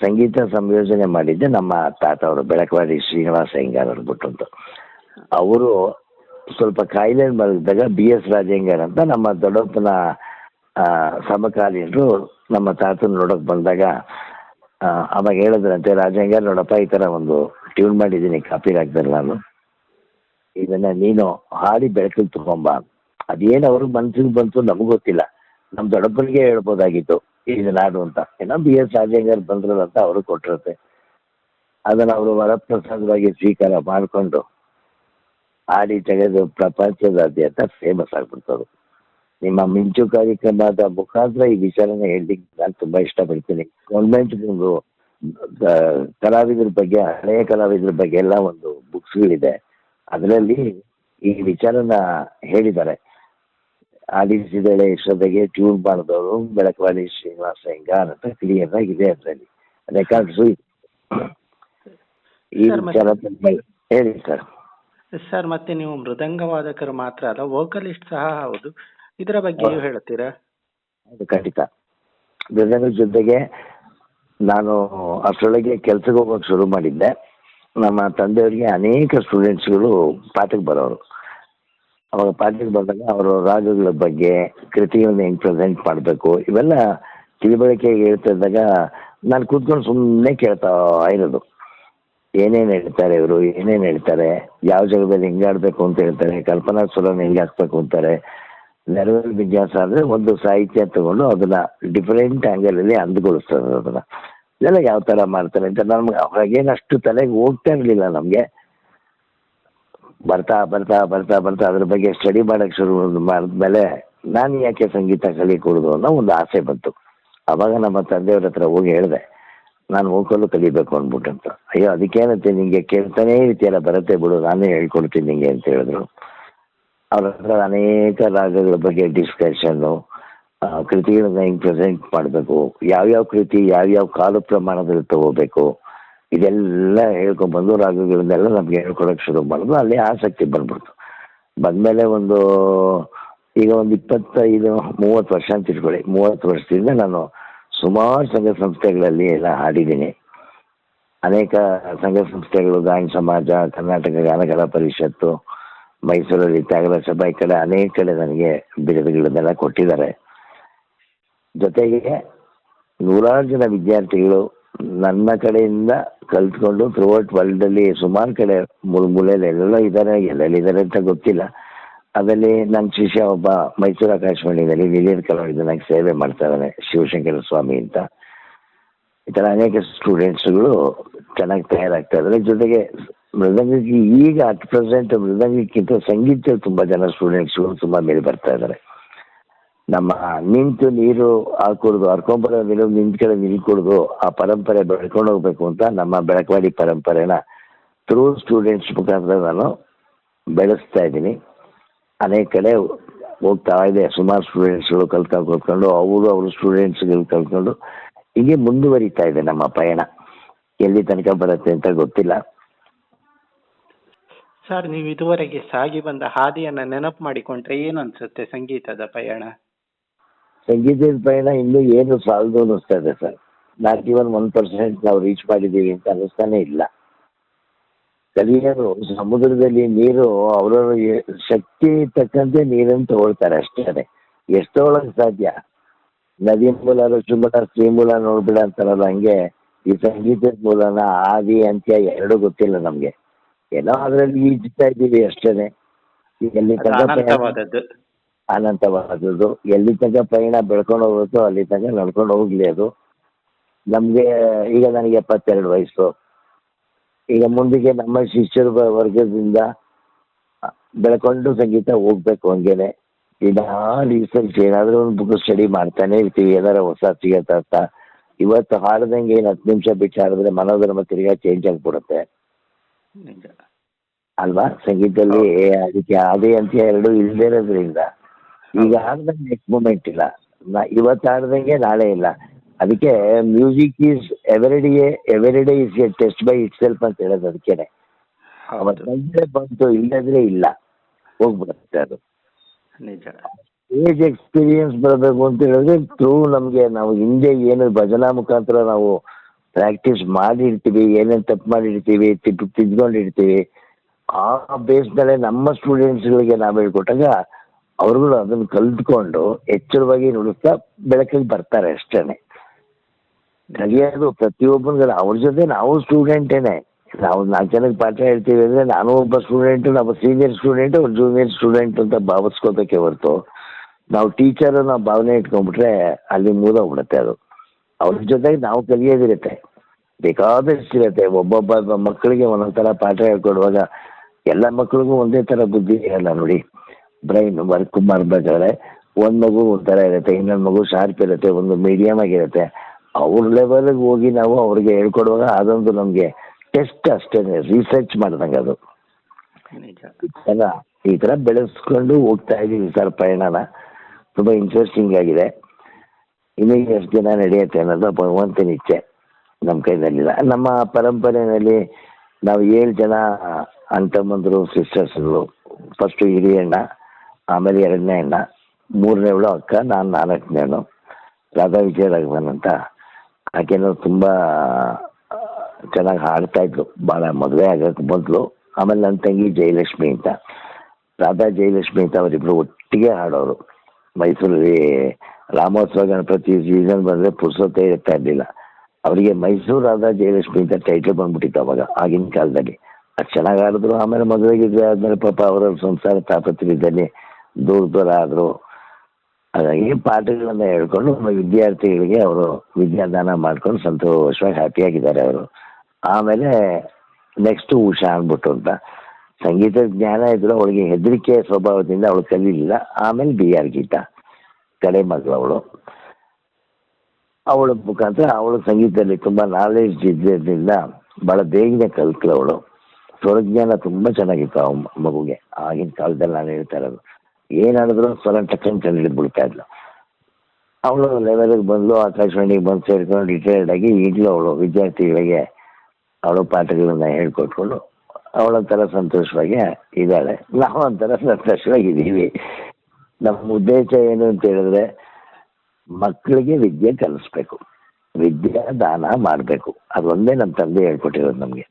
ಸಂಗೀತ ಸಂಯೋಜನೆ ಮಾಡಿದ್ದೆ ನಮ್ಮ ತಾತ ಅವರು ಬೆಳಕವಾಡಿ ಶ್ರೀನಿವಾಸ ಹೆಂಗಾರ್ ಅಂದ್ಬಿಟ್ಟು ಅಂತ ಅವರು ಸ್ವಲ್ಪ ಕಾಯಿಲೆ ಮಲಗಿದಾಗ ಬಿ ಎಸ್ ರಾಜೇಂಗರ್ ಅಂತ ನಮ್ಮ ದೊಡ್ಡಪ್ಪನ ಸಮಕಾಲೀನರು ನಮ್ಮ ತಾತನ ನೋಡೋಕೆ ಬಂದಾಗ ಅವಾಗ ಹೇಳಿದ್ರಂತೆ ರಾಜೇಂಗರ್ ನೋಡಪ್ಪ, ಈ ಥರ ಒಂದು ಟ್ಯೂನ್ ಮಾಡಿದ್ದೀನಿ ಕಾಪಿ ರಾಗದಲ್ಲಿ ನಾನು. ಇದನ್ನ ನೀನು ಹಾಡಿ ಬೆಳಕಿಗೆ ತಗೊಂಬ. ಅದೇನು ಅವ್ರಿಗೆ ಮನ್ಸಿಗೆ ಬಂತು ನಮ್ಗೆ ಗೊತ್ತಿಲ್ಲ. ನಮ್ಮ ದೊಡ್ಡಪ್ಪನಿಗೆ ಹೇಳ್ಬೋದಾಗಿತ್ತು, ಇದು ನಾಡು ಅಂತ. ಏನೋ ಬಿ ಎಸ್ ರಾಜಂಗರ್ ಬಂದ್ರಲ್ಲ ಅಂತ ಅವರು ಕೊಟ್ಟಿರುತ್ತೆ. ಅದನ್ನು ಅವರು ವರಪ್ರಸಾದವಾಗಿ ಸ್ವೀಕಾರ ಮಾಡಿಕೊಂಡು, ಹಾಡಿ ತೆಗೆದು ಪ್ರಪಂಚದಾದ್ಯಂತ ಫೇಮಸ್ ಆಗ್ಬಿಡ್ತದು ನಿಮ್ಮ ಮಿಂಚು ಕಾರ್ಯಕ್ರಮದ ಮುಖಾಂತರ ಈ ವಿಚಾರನ ಹೇಳಲಿಕ್ಕೆ ನಾನು ತುಂಬಾ ಇಷ್ಟಪಡ್ತೀನಿ. ಗೌರ್ಮೆಂಟ್ ಒಂದು ಕಲಾವಿದರ ಬಗ್ಗೆ ಹಳೆಯ ಕಲಾವಿದರ ಬಗ್ಗೆ ಎಲ್ಲ ಒಂದು ಬುಕ್ಸ್ಗಳಿದೆ ಅದರಲ್ಲಿ ಈ ವಿಚಾರನ ಹೇಳಿದ್ದಾರೆ. ಆಲಿಸಿದಳೆ ಶ್ರದ್ಧೆಗೆ ಟ್ಯೂನ್ ಮಾಡಿದವರು ಬೆಳಕವಾಡಿ ಶ್ರೀನಿವಾಸ ಹೆಂಗಾರ್ ಅಂತ ಕ್ಲಿಯರ್ ಆಗಿದೆ ಅದರಲ್ಲಿ. ರೆಕಾರ್ಡ್ಸು ಈ ವಿಚಾರ ಹೇಳಿ ಸರ್ ಸರ್ ಮತ್ತೆ ನೀವು ಮೃದಂಗ ವಾದಕರು ಮಾತ್ರ ಅಲ್ಲ ವೋಕಲಿಸ್ಟ್ ಸಹ ಹೌದು. ಇದರ ಬಗ್ಗೆಯೂ ಹೇಳ್ತೀರಾ ಅದು ಖಂಡಿತ. ಮೃದಂಗದ ಜೊತೆಗೆ ನಾನು ಅಷ್ಟರೊಳಗೆ ಕೆಲ್ಸಕ್ಕೆ ಹೋಗೋಕೆ ಶುರು ಮಾಡಿದ್ದೆ. ನಮ್ಮ ತಂದೆಯವರಿಗೆ ಅನೇಕ ಸ್ಟೂಡೆಂಟ್ಸ್ಗಳು ಪಾಠಕ್ಕೆ ಬರೋರು. ಅವಾಗ ಪಾಠಕ್ಕೆ ಬಂದಾಗ ಅವರು ರಾಗಗಳ ಬಗ್ಗೆ ಕೃತಿಗಳನ್ನ ಹೆಂಗೆ ಪ್ರೆಸೆಂಟ್ ಮಾಡಬೇಕು ಇವೆಲ್ಲ ತಿಳುವಳಿಕೆ ಹೇಳ್ತಾ ಇದ್ದಾಗ ನಾನು ಕೂತ್ಕೊಂಡು ಸುಮ್ಮನೆ ಕೇಳ್ತಾ ಇರೋದು. ಏನೇನು ಹೇಳ್ತಾರೆ ಇವರು ಏನೇನು ಹೇಳ್ತಾರೆ ಯಾವ ಜಾಗದಲ್ಲಿ ಹೆಂಗೆ ಆಡಬೇಕು ಅಂತ ಹೇಳ್ತಾರೆ ಕಲ್ಪನಾ ಸ್ವರನ ಹೆಂಗೆ ಹಾಕ್ಬೇಕು ಅಂತಾರೆ. ನೆರವೇರು ವಿನ್ಯಾಸ ಅಂದರೆ ಒಂದು ಸಾಹಿತ್ಯ ತಗೊಂಡು ಅದನ್ನ ಡಿಫರೆಂಟ್ ಆ್ಯಂಗಲಲ್ಲಿ ಅಂದ್ಗೊಳಿಸ್ತದೆ ಅದನ್ನ. ಇದೆಲ್ಲ ಯಾವ ಥರ ಮಾಡ್ತಾರೆ ಅಂತ ನಮ್ಗೆ ಅವಾಗೇನು ಅಷ್ಟು ತಲೆಗೆ ಹೋಗ್ತಾ ಇರಲಿಲ್ಲ ನಮಗೆ. ಬರ್ತಾ ಬರ್ತಾ ಬರ್ತಾ ಬರ್ತಾ ಅದ್ರ ಬಗ್ಗೆ ಸ್ಟಡಿ ಮಾಡೋಕ್ಕೆ ಶುರು ಮಾಡಿದ್ಮೇಲೆ ನಾನು ಯಾಕೆ ಸಂಗೀತ ಕಲಿಕೊಡೋದು ಅನ್ನೋ ಒಂದು ಆಸೆ ಬಂತು. ಅವಾಗ ನಮ್ಮ ತಂದೆಯವ್ರ ಹತ್ರ ಹೋಗಿ ಹೇಳಿದೆ, ನಾನು ಹೋಗಲು ಕಲಿಬೇಕು ಅಂದ್ಬಿಟ್ಟಂತ. ಅಯ್ಯೋ, ಅದಕ್ಕೇನಂತೆ ನಿಂಗೆ ಕೇಳ್ತಾನೇ ರೀತಿಯೆಲ್ಲ ಬರುತ್ತೆ ಬಿಡು, ನಾನೇ ಹೇಳ್ಕೊಡ್ತೀನಿ ನಿಂಗೆ ಅಂತ ಹೇಳಿದ್ರು. ಅವ್ರ ಹತ್ರ ಅನೇಕ ರಾಗಗಳ ಬಗ್ಗೆ ಡಿಸ್ಕಷನ್ನು ಕೃತಿಗಳನ್ನ ಹೆಂಗೆ ಪ್ರೆಸೆಂಟ್ ಮಾಡಬೇಕು ಯಾವ್ಯಾವ ಕೃತಿ ಯಾವ್ಯಾವ ಕಾಲ ಪ್ರಮಾಣದಲ್ಲಿ ತಗೋಬೇಕು, ಇದೆಲ್ಲ ಹೇಳ್ಕೊಂಡ್ಬಂದು ರಾಗಗಳನ್ನೆಲ್ಲ ನಮಗೆ ಹೇಳ್ಕೊಡೋಕೆ ಶುರು ಮಾಡೋದು, ಅಲ್ಲಿ ಆಸಕ್ತಿ ಬಂದ್ಬಿಡ್ತು. ಬಂದಮೇಲೆ ಒಂದು, ಈಗ ಒಂದು ಇಪ್ಪತ್ತೈದು, ಮೂವತ್ತು ವರ್ಷ ಅಂತ ಇಟ್ಕೊಳ್ಳಿ, ಮೂವತ್ತು ವರ್ಷದಿಂದ ನಾನು ಸುಮಾರು ಸಂಘ ಸಂಸ್ಥೆಗಳಲ್ಲಿ ಎಲ್ಲ ಹಾಡಿದ್ದೀನಿ. ಅನೇಕ ಸಂಘ ಸಂಸ್ಥೆಗಳು, ಗಾಯನ ಸಮಾಜ, ಕರ್ನಾಟಕ ಗಾನಕಲಾ ಪರಿಷತ್ತು ಮೈಸೂರಲ್ಲಿ ತ್ಯಾಗರ ಸಭಾ ಈ ಕಡೆ ಅನೇಕ ಕಡೆ ನನಗೆ ಬಿರುದುಗಳನ್ನೆಲ್ಲ ಕೊಟ್ಟಿದ್ದಾರೆ. ಜೊತೆಗೆ ನೂರಾರು ಜನ ವಿದ್ಯಾರ್ಥಿಗಳು ನನ್ನ ಕಡೆಯಿಂದ ಕಲ್ತ್ಕೊಂಡು ಥ್ರೂಔಟ್ ವರ್ಲ್ಡಲ್ಲಿ ಸುಮಾರು ಕಡೆ ಮೂಲ ಮೂಲೆಯಲ್ಲಿ ಎಲ್ಲೆಲ್ಲೋ ಇದ್ದಾರೆ ಎಲ್ಲೆಲ್ಲಿದ್ದಾರೆ ಅಂತ ಗೊತ್ತಿಲ್ಲ. ಅದರಲ್ಲಿ ನನ್ನ ಶಿಷ್ಯ ಒಬ್ಬ ಮೈಸೂರು ಆಕಾಶವಾಣಿಯಲ್ಲಿ ಕಲಾವಣಿದ ನನಗೆ ಸೇವೆ ಮಾಡ್ತಾ ಇದ್ದಾನೆ, ಶಿವಶಂಕರ ಸ್ವಾಮಿ ಅಂತ. ಈ ಥರ ಅನೇಕ ಸ್ಟೂಡೆಂಟ್ಸ್ಗಳು ಚೆನ್ನಾಗಿ ತಯಾರಾಗ್ತಾ ಇದ್ದಾರೆ. ಜೊತೆಗೆ ಮೃದಂಗಕ್ಕೆ ಈಗ ಅಟ್ ಪ್ರೆಸೆಂಟ್ ಮೃದಂಗಕ್ಕಿಂತ ಸಂಗೀತ ತುಂಬ ಜನ ಸ್ಟೂಡೆಂಟ್ಸ್ಗಳು ತುಂಬ ಮೇಲೆ ಬರ್ತಾ ಇದ್ದಾರೆ ನಮ್ಮ ನಿಂತು ನೀರು ಹಾಕುಡ್ದು, ಹರ್ಕೊಂಬರೋ ನೀರು ನಿಂತ ಕಡೆ ನಿಲ್ಕೂಡ್ದು, ಆ ಪರಂಪರೆ ಬೆಳ್ಕೊಂಡು ಹೋಗ್ಬೇಕು ಅಂತ ನಮ್ಮ ಬೆಳಕವಾಡಿ ಪರಂಪರೆನ ಥ್ರೂ ಸ್ಟೂಡೆಂಟ್ಸ್ ಮುಖಾಂತರ ನಾನು ಬೆಳೆಸ್ತಾ ಇದ್ದೀನಿ. ಅನೇಕ ಕಡೆ ಹೋಗ್ತಾ ಇದೆ, ಸುಮಾರು ಸ್ಟೂಡೆಂಟ್ಸ್ಗಳು ಕಲ್ತಾ ಕಲ್ತ್ಕೊಂಡು, ಅವರು ಅವರು ಸ್ಟೂಡೆಂಟ್ಸ್ಗಳು ಕಲ್ತ್ಕೊಂಡು, ಹೀಗೆ ಮುಂದುವರಿತಾ ಇದೆ ನಮ್ಮ ಪಯಣ. ಎಲ್ಲಿ ತನಕ ಬರುತ್ತೆ ಅಂತ ಗೊತ್ತಿಲ್ಲ. ಸರ್ ನೀವು ಇದುವರೆಗೆ ಸಾಗಿ ಬಂದ ಹಾದಿಯನ್ನ ನೆನಪು ಮಾಡಿಕೊಂಡ್ರೆ ಏನು ಅನ್ಸುತ್ತೆ ಸಂಗೀತದ ಪಯಣ? ಸಂಗೀತದ ಪಯಣ ಇನ್ನೂ ಏನು ಸಾಲದು ಅನ್ನಿಸ್ತಾ ಇದೆ sir not even one percent ನಾವು ರೀಚ್ ಮಾಡಿದ್ದೀವಿ ಅಂತ ಅನ್ನಿಸ್ತಾನೆ ಇಲ್ಲ. ಕಲಿಯರು, ಸಮುದ್ರದಲ್ಲಿ ನೀರು, ಅವರವರ ಶಕ್ತಿ ತಕ್ಕಂತೆ ನೀರನ್ನು ತಗೊಳ್ತಾರೆ ಅಷ್ಟೇ ಎಷ್ಟು ಸಾಧ್ಯ? ನದಿ ಮೂಲ ಋಷಿಮೂಲ ಶ್ರೀಮೂಲ ನೋಡ್ಬಿಡ ಅಂತಾರಲ್ಲ ಹಂಗೆ. ಈ ಸಂಗೀತದ ಮೂಲನ ಆದಿ ಅಂತ್ಯ ಎರಡೂ ಗೊತ್ತಿಲ್ಲ ನಮಗೆ. ಏನೋ ಅದರಲ್ಲಿ ಈಜ್ತಾ ಇದ್ದೀವಿ ಅಷ್ಟೇ ಎಲ್ಲಿ ಅದು ತನಕ ಅನಂತವಾದದ್ದು. ಅನಂತವಾದದ್ದು. ಎಲ್ಲಿ ತನಕ ಪಯಣ ಬೆಳ್ಕೊಂಡು ಹೋಗುತ್ತೋ ಅಲ್ಲಿ ತನಕ ನಡ್ಕೊಂಡು ಹೋಗ್ಲಿ ಅದು. ನಮಗೆ ಈಗ ನನಗೆ ಎಪ್ಪತ್ತೆರಡು ವಯಸ್ಸು. ಈಗ ಮುಂದಿಗೆ ನಮ್ಮ ಶಿಷ್ಯರ ಬ- ವರ್ಗದಿಂದ ಬೆಳ್ಕೊಂಡು ಸಂಗೀತ ಹೋಗ್ಬೇಕು ಹಂಗೇನೆ. ದಿನ ರಿಸರ್ಚ್ ಏನಾದರೂ ಒಂದು ಬುಕ್ ಸ್ಟಡಿ ಮಾಡ್ತಾನೆ ಇರ್ತೀವಿ ಏನಾರ ಹೊಸ ಸಿಗತ್ತೆ ಅಂತ ಇವತ್ತು ಹಾಡ್ದಂಗೆ ಏನು ಹತ್ತು ನಿಮಿಷ ಬಿಟ್ಟು ಹಾಡಿದ್ರೆ ಮನೋಧರ್ಮ ತಿರ್ಗಾ ಚೇಂಜ್ ಆಗಿಬಿಡುತ್ತೆ. ನಿಜ ಅಲ್ವಾ? ಸಂಗೀತದಲ್ಲಿ ಅದಕ್ಕೆ ಅದೇ ಅಂತ ಎರಡು ಇಲ್ಲದೇ ಇರೋದ್ರಿಂದ ಈಗ ಆಡ್ದಂಗೆ ನೆಕ್ಸ್ಟ್ ಮೂಮೆಂಟ್ ಇಲ್ಲ. ನಾ ಇವತ್ತು ಆಡ್ದಂಗೆ ನಾಳೆ ಇಲ್ಲ. ಅದಕ್ಕೆ music is everyday everyday is a test by itself ಅಂತ ಹೇಳೋದು ಅದಕ್ಕೆ ಹೌದು. ಅವತ್ತಂದ್ರೆ ಬಂತು ಇಲ್ಲದ್ರೆ ಇಲ್ಲ. ಹೋಗ್ಬಿಡುತ್ತೆ ಅದು. ನಿಜ. ಏಜ್ ಎಕ್ಸ್ಪೀರಿಯನ್ಸ್ ಬರಬೇಕು ಅಂತ ಹೇಳಿದ್ರೆ ಥ್ರೂ ನಮಗೆ ನಾವು ಹಿಂದೆ ಏನು ಭಜನಾ ಮುಖಾಂತರ ನಾವು ಪ್ರಾಕ್ಟೀಸ್ ಮಾಡಿರ್ತೀವಿ, ಏನೇನು ತಪ್ಪು ಮಾಡಿರ್ತೀವಿ ತಿಪ್ಪು ತಿದ್ಕೊಂಡಿರ್ತೀವಿ, ಆ ಬೇಸ್ನಲ್ಲೇ ನಮ್ಮ ಸ್ಟೂಡೆಂಟ್ಸ್ಗಳಿಗೆ ನಾವು ಹೇಳ್ಕೊಟ್ಟಾಗ ಅವ್ರುಗಳು ಅದನ್ನು ಕಲ್ತ್ಕೊಂಡು ಎಚ್ಚರವಾಗಿ ನುಡಿಸ್ತಾ ಬೆಳಕಿಗೆ ಬರ್ತಾರೆ ಅಷ್ಟೇ ಕಲಿಯೋದು ಪ್ರತಿಯೊಬ್ಬನಿಗೆ ಅವ್ರ ಜೊತೆ ನಾವು ಸ್ಟೂಡೆಂಟೇನೆ. ನಾವು ನಾಲ್ಕು ಜನಕ್ಕೆ ಪಾಠ ಹೇಳ್ತೀವಿ ಅಂದರೆ ನಾನು ಒಬ್ಬ ಸ್ಟೂಡೆಂಟು ನಮ್ಮ ಸೀನಿಯರ್ ಸ್ಟೂಡೆಂಟ್, ಅವ್ರು ಜೂನಿಯರ್ ಸ್ಟೂಡೆಂಟ್ ಅಂತ ಭಾವಿಸ್ಕೋಬೇಕೇ ಹೊರತು. ನಾವು ಟೀಚರ್ ನಾವು ಭಾವನೆ ಇಟ್ಕೊಂಡ್ಬಿಟ್ರೆ ಅಲ್ಲಿ ಮುಗಿದೋಗ್ಬಿಡುತ್ತೆ ಅದು. ಅವ್ರ ಜೊತೆಗೆ ನಾವು ಕಲಿಯೋದಿರುತ್ತೆ. ಬೇಕಾದಷ್ಟಿರುತ್ತೆ. ಒಬ್ಬೊಬ್ಬ ಮಕ್ಕಳಿಗೆ ಒಂದೊಂದು ಥರ ಪಾಠ ಹೇಳ್ಕೊಡುವಾಗ ಎಲ್ಲ ಮಕ್ಕಳಿಗೂ ಒಂದೇ ಥರ ಬುದ್ಧಿ ಇರಲ್ಲ ನೋಡಿ. ಬ್ರೈನ್ ವರ್ಕ್ ಮಾಡಬೇಕಾದ್ರೆ ಒಂದು ಮಗು ಒಂಥರ ಇರುತ್ತೆ ಇನ್ನೊಂದು ಮಗು ಶಾರ್ಪ್ ಇರುತ್ತೆ ಒಂದು ಮೀಡಿಯಮ್ ಆಗಿರುತ್ತೆ. ಅವ್ರ ಲೆವೆಲ್ಗೆ ಹೋಗಿ ನಾವು ಅವ್ರಿಗೆ ಹೇಳ್ಕೊಡುವಾಗ ಅದೊಂದು ನಮಗೆ ಟೆಸ್ಟ್ ಅಷ್ಟೇ ರಿಸರ್ಚ್ ಮಾಡ್ದಂಗೆ ಅದು. ಅಲ್ಲ ಈ ಥರ ಬೆಳೆಸ್ಕೊಂಡು ಹೋಗ್ತಾ ಇದ್ದೀವಿ ಸರ್ ಪಯಣನ ತುಂಬ ಇಂಟ್ರೆಸ್ಟಿಂಗ್ ಆಗಿದೆ. ಇನ್ನೂ ಎಷ್ಟು ದಿನ ನಡೆಯುತ್ತೆ ಅನ್ನೋದು ಭಗವಂತನ ಇಚ್ಛೆ ನಮ್ಮ ಕೈನಲ್ಲಿಲ್ಲ ನಮ್ಮ ಪರಂಪರೆಯಲ್ಲಿ ನಾವು ಏಳು ಜನ ಅಣ್ತಮ್ಮಂದರು ಸಿಸ್ಟರ್ಸ್ಗಳು ಫಸ್ಟು ಹಿರಿಯಣ್ಣ ಆಮೇಲೆ ಎರಡನೇ ಅಣ್ಣ ಮೂರನೇವಳು ಅಕ್ಕ, ನಾನು ನಾಲ್ಕನೇನು ರಾಧಾ ವಿಜಯರಾಘವನ್ ಅಂತ. ಆಕೆನೂ ತುಂಬ ಚೆನ್ನಾಗಿ ಹಾಡ್ತಾ ಇದ್ಲು. ಭಾಳ ಮದುವೆ ಆಗೋಕ್ಕೆ ಮೊದಲು. ಆಮೇಲೆ ನನ್ನ ತಂಗಿ ಜಯಲಕ್ಷ್ಮಿ ಅಂತ. ರಾಧಾ ಜಯಲಕ್ಷ್ಮಿ ಅಂತ ಅವರಿಬ್ಬರು ಒಟ್ಟಿಗೆ ಹಾಡೋರು. ಮೈಸೂರಲ್ಲಿ ರಾಮೋತ್ಸವ ಗಣಪತಿ ಸೀಸನ್ ಬಂದರೆ ಪುರ್ಸೊತ್ತೇ ಇರ್ತಾ ಇರಲಿಲ್ಲ. ಅವರಿಗೆ ಮೈಸೂರು ಆದ ಜಯಲಕ್ಷ್ಮಿ ಅಂತ ಟೈಟ್ಲ್ ಬಂದ್ಬಿಟ್ಟಿತ್ತು ಅವಾಗ, ಆಗಿನ ಕಾಲದಲ್ಲಿ. ಅದು ಚೆನ್ನಾಗಿ ಆಮೇಲೆ ಮದುವೆಗಿದ್ರೆ ಆದಮೇಲೆ ಪಾಪ ಅವರ ಸಂಸಾರ ತಾಪತ್ರಯದಲ್ಲಿ ದೂರ ದೂರ ಆದರು. ಹಾಗಾಗಿ ಪಾಠಗಳನ್ನ ಹೇಳ್ಕೊಂಡು ವಿದ್ಯಾರ್ಥಿಗಳಿಗೆ ಅವರು ವಿದ್ಯಾದಾನ ಮಾಡ್ಕೊಂಡು ಸಂತೋಷವಾಗಿ ಹ್ಯಾಪಿಯಾಗಿದ್ದಾರೆ ಅವರು. ಆಮೇಲೆ ನೆಕ್ಸ್ಟ್ ಉಷಾ ಅಂದ್ಬಿಟ್ಟು ಅಂತ. ಸಂಗೀತ ಜ್ಞಾನ ಇದ್ರು ಅವಳಿಗೆ ಹೆದರಿಕೆ ಸ್ವಭಾವದಿಂದ ಅವಳು ಕಲೀಲಿಲ್ಲ. ಆಮೇಲೆ ಬಿ ಆರ್ ಗೀತಾ. ಕಡೆ ಮಗಳು ಅವಳು ಅವಳ ಮುಖಾಂತರ ಅವಳು ಸಂಗೀತದಲ್ಲಿ ತುಂಬ ನಾಲೆಜ್ ಇದ್ದಿದ್ದರಿಂದ ಭಾಳ ಬೇಗನೆ ಕಲ್ತ್ಳು ಅವಳು ಸ್ವರಜ್ಞಾನ ತುಂಬ ಚೆನ್ನಾಗಿತ್ತು ಆ ಮಗುಗೆ. ಆಗಿನ ಕಾಲದಲ್ಲಿ ನಾನು ಹೇಳ್ತಾ ಇರೋದು. ಏನಾಡಿದ್ರು ಸ್ವರ ಟಕ್ಕನ್ ಕಂಡು ಹಿಡಿದ್ಬಿಡ್ತಾ ಇದ್ಲು. ಅವಳು ಲೆವೆಲಿಗೆ ಬಂದು ಆಕಾಶವಾಣಿಗೆ ಬಂದು ಸೇರ್ಕೊಂಡು ರಿಟೈರ್ಡ್ ಆಗಿ ಈಗಲೂ ಅವಳು ವಿದ್ಯಾರ್ಥಿಗಳಿಗೆ ಅವಳು ಪಾಠಗಳನ್ನ ಹೇಳ್ಕೊಟ್ಕೊಂಡು ಅವಳೊಂಥರ ಸಂತೋಷವಾಗಿ ಇದ್ದಾಳೆ. ನಾವು ಒಂಥರ ಸಂತೋಷವಾಗಿದ್ದೀವಿ. ನಮ್ಮ ಉದ್ದೇಶ ಏನು ಅಂತ ಹೇಳಿದ್ರೆ ಮಕ್ಕಳಿಗೆ ವಿದ್ಯೆ ಕಲಿಸ್ಬೇಕು. ವಿದ್ಯೆ ದಾನ ಮಾಡಬೇಕು. ಅದೊಂದೇ ನಮ್ಮ ತಂದೆ ಹೇಳ್ಕೊಟ್ಟಿರೋದು ನಮಗೆ.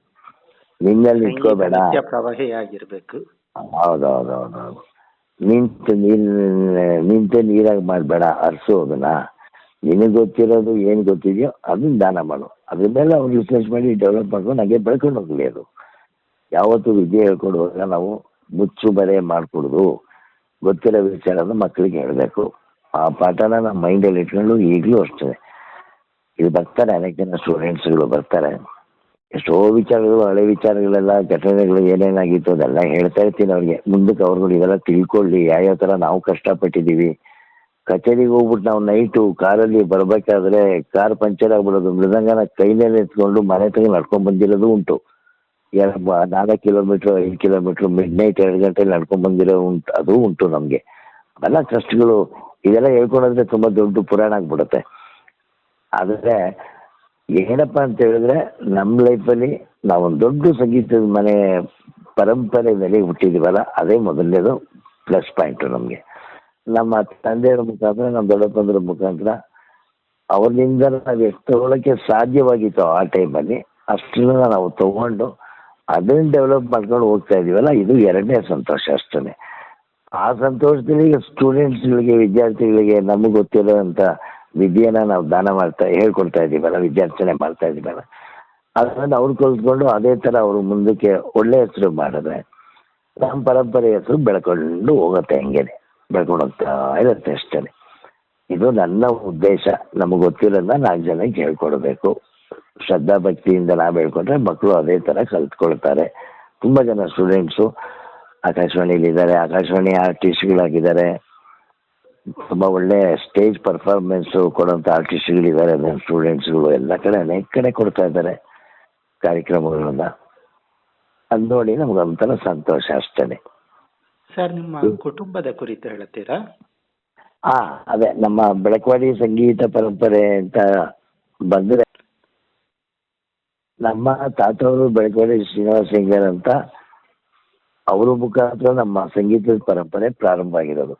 ನಿನ್ನಲ್ಲಿ ಇಟ್ಕೋಬೇಡ. ಪ್ರವಾಹಿಯಾಗಿರ್ಬೇಕು ಹೌದು ಹೌದು ಹೌದು ಹೌದು ನಿಂತು ನೀರು ನಿಂತೆ ನೀರಾಗಿ ಮಾಡಬೇಡ ಹರಿಸು ಅದನ್ನ. ನಿನಗೆ ಗೊತ್ತಿರೋದು ಏನು ಗೊತ್ತಿದೆಯೋ ಅದನ್ನ ದಾನ ಮಾಡು. ಅದ್ರ ಮೇಲೆ ಅವ್ರು ರಿಸರ್ಚ್ ಮಾಡಿ ಡೆವಲಪ್ ಮಾಡ್ಕೊಂಡು ಹಾಗೆ ಬೆಳ್ಕೊಂಡು ಹೋಗ್ಲಿ ಅದು. ಯಾವತ್ತೂ ವಿದ್ಯೆ ಹೇಳ್ಕೊಡುವಾಗ ನಾವು ಮುಚ್ಚು ಬರೆ ಮಾಡಿಕೊಡೋದು. ಗೊತ್ತಿರೋ ವಿಚಾರನ ಮಕ್ಕಳಿಗೆ ಹೇಳಬೇಕು. ಆ ಪಾಠನ ನಮ್ಮ ಮೈಂಡಲ್ಲಿ ಇಟ್ಕೊಂಡು ಈಗಲೂ ಅಷ್ಟೇ. ಇದು ಬರ್ತಾರೆ ಅನೇಕ ಜನ ಸ್ಟೂಡೆಂಟ್ಸ್ಗಳು ಬರ್ತಾರೆ. ಎಷ್ಟೋ ವಿಚಾರಗಳು, ಹಳೆ ವಿಚಾರಗಳೆಲ್ಲ, ಘಟನೆಗಳು ಏನೇನಾಗಿತ್ತು ಅದೆಲ್ಲ ಹೇಳ್ತಾ ಇರ್ತೀನಿ ಅವ್ರಿಗೆ. ಮುಂದಕ್ಕೆ ಅವ್ರುಗಳು ಇದೆಲ್ಲ ತಿಳ್ಕೊಳ್ಳಿ, ಯಾವ್ಯಾವ ಥರ ನಾವು ಕಷ್ಟಪಟ್ಟಿದ್ದೀವಿ. ಕಚೇರಿಗೆ ಹೋಗ್ಬಿಟ್ಟು ನಾವು ನೈಟು ಕಾರಲ್ಲಿ ಬರಬೇಕಾದ್ರೆ ಕಾರ್ ಪಂಚರ್ ಆಗ್ಬಿಡೋದು, ಮೃದಂಗನ ಕೈನಲ್ಲಿ ಎತ್ಕೊಂಡು ಮನೆ ತಗೊಂಡು ನಡ್ಕೊಂಡು ಬಂದಿರೋದು ಉಂಟು. ನಾಲ್ಕು ಕಿಲೋಮೀಟ್ರ್ ಐದು ಕಿಲೋಮೀಟ್ರ್ ಮಿಡ್ ನೈಟ್ ಎರಡು ಗಂಟೆ ನಡ್ಕೊಂಡು ಬಂದಿರೋ ಉಂಟು, ಅದು ಉಂಟು ನಮಗೆ. ಅವೆಲ್ಲ ಕಷ್ಟಗಳು ಇದೆಲ್ಲ ಹೇಳ್ಕೊಂಡ್ರೆ ತುಂಬ ದೊಡ್ಡ ಪುರಾಣ ಆಗಿಬಿಡುತ್ತೆ. ಆದರೆ, ಏನಪ್ಪ ಅಂತ ಹೇಳಿದ್ರೆ ನಮ್ಮ ಲೈಫಲ್ಲಿ ನಾವೊಂದು ದೊಡ್ಡ ಸಂಗೀತದ ಮನೆ, ಪರಂಪರೆ ಮೇಲೆ ಹುಟ್ಟಿದೀವಲ್ಲ, ಅದೇ ಮೊದಲನೇದು ಪ್ಲಸ್ ಪಾಯಿಂಟು ನಮಗೆ. ನಮ್ಮ ತಂದೆಯವರ ಮುಖಾಂತರ, ನಮ್ಮ ದೊಡ್ಡಪ್ಪಂದ್ರ ಮುಖಾಂತರ ಅವರಿಂದ ನಾವು ಎಷ್ಟು ತಗೊಳ್ಳೋಕ್ಕೆ ಸಾಧ್ಯವಾಗಿತ್ತು ಆ ಟೈಮಲ್ಲಿ ಅಷ್ಟನ್ನ ನಾವು ತಗೊಂಡು ಅದನ್ನು ಡೆವಲಪ್ ಮಾಡ್ಕೊಂಡು ಹೋಗ್ತಾ ಇದೀವಲ್ಲ, ಇದು ಎರಡನೇ ಸಂತೋಷ ಅಷ್ಟೇ ಆ ಸಂತೋಷದಲ್ಲಿ ಈಗ ಸ್ಟೂಡೆಂಟ್ಸ್ಗಳಿಗೆ ವಿದ್ಯಾರ್ಥಿಗಳಿಗೆ ನಮಗೆ ಗೊತ್ತಿರೋಂಥ ವಿದ್ಯೆನ ನಾವು ದಾನ ಮಾಡ್ತಾ, ಹೇಳ್ಕೊಡ್ತಾ ಇದ್ದೀವಲ್ಲ ವಿದ್ಯಾರ್ಚನೆ ಮಾಡ್ತಾ ಇದ್ದೀವಲ್ಲ ಅದನ್ನು ಅವ್ರು ಕಲ್ತ್ಕೊಂಡು ಅದೇ ಥರ ಅವರು ಮುಂದಕ್ಕೆ ಒಳ್ಳೆ ಹೆಸರು ಮಾಡಿದ್ರೆ ನಮ್ಮ ಪರಂಪರೆ ಹೆಸರು ಬೆಳ್ಕೊಂಡು ಹೋಗುತ್ತೆ ಹಂಗೇನೆ, ಬೆಳ್ಕೊಂಡು ಹೋಗ್ತಾ ಇರುತ್ತೆ ಅಷ್ಟೇ ಇದು ನನ್ನ ಉದ್ದೇಶ, ನಮಗೆ ಗೊತ್ತಿರೋದನ್ನ ನಾಲ್ಕು ಜನಕ್ಕೆ ಹೇಳ್ಕೊಡ್ಬೇಕು. ಶ್ರದ್ಧಾ ಭಕ್ತಿಯಿಂದ ನಾವು ಹೇಳ್ಕೊಂಡ್ರೆ ಮಕ್ಕಳು ಅದೇ ಥರ ಕಲ್ತ್ಕೊಳ್ತಾರೆ. ತುಂಬ ಜನ ಸ್ಟೂಡೆಂಟ್ಸು ಆಕಾಶವಾಣಿಲಿದ್ದಾರೆ ಆಕಾಶವಾಣಿ ಆರ್ಟಿಸ್ಟ್ಗಳಾಗಿದ್ದಾರೆ ತುಂಬ ಒಳ್ಳೆ ಸ್ಟೇಜ್ ಪರ್ಫಾರ್ಮೆನ್ಸು ಕೊಡೋಂಥ ಆರ್ಟಿಸ್ಟ್ಗಳಿದ್ದಾರೆ ನನ್ನ ಸ್ಟೂಡೆಂಟ್ಸ್ಗಳು ಎಲ್ಲ ಕಡೆ ಅನೇಕ ಕಡೆ ಕೊಡ್ತಾ ಇದ್ದಾರೆ ಕಾರ್ಯಕ್ರಮಗಳನ್ನ. ಅದು ನೋಡಿ ನಮ್ಗೆ ಒಂಥರ ಸಂತೋಷ ಅಷ್ಟೇ ಸರ್ ನಿಮ್ಮ ಕುಟುಂಬದ ಕುರಿತು ಹೇಳುತ್ತೀರಾ ಹಾ ಅದೇ ನಮ್ಮ ಬೆಳಕವಾಡಿ ಸಂಗೀತ ಪರಂಪರೆ ಅಂತ ಬಂದರೆ ನಮ್ಮ ತಾತವರು ಬೆಳಕವಾಡಿ ಶ್ರೀನಿವಾಸ ಸಿಂಗರ್ ಅಂತ, ಅವರ ಮುಖಾಂತರ ನಮ್ಮ ಸಂಗೀತದ ಪರಂಪರೆ ಪ್ರಾರಂಭ ಆಗಿರೋದು.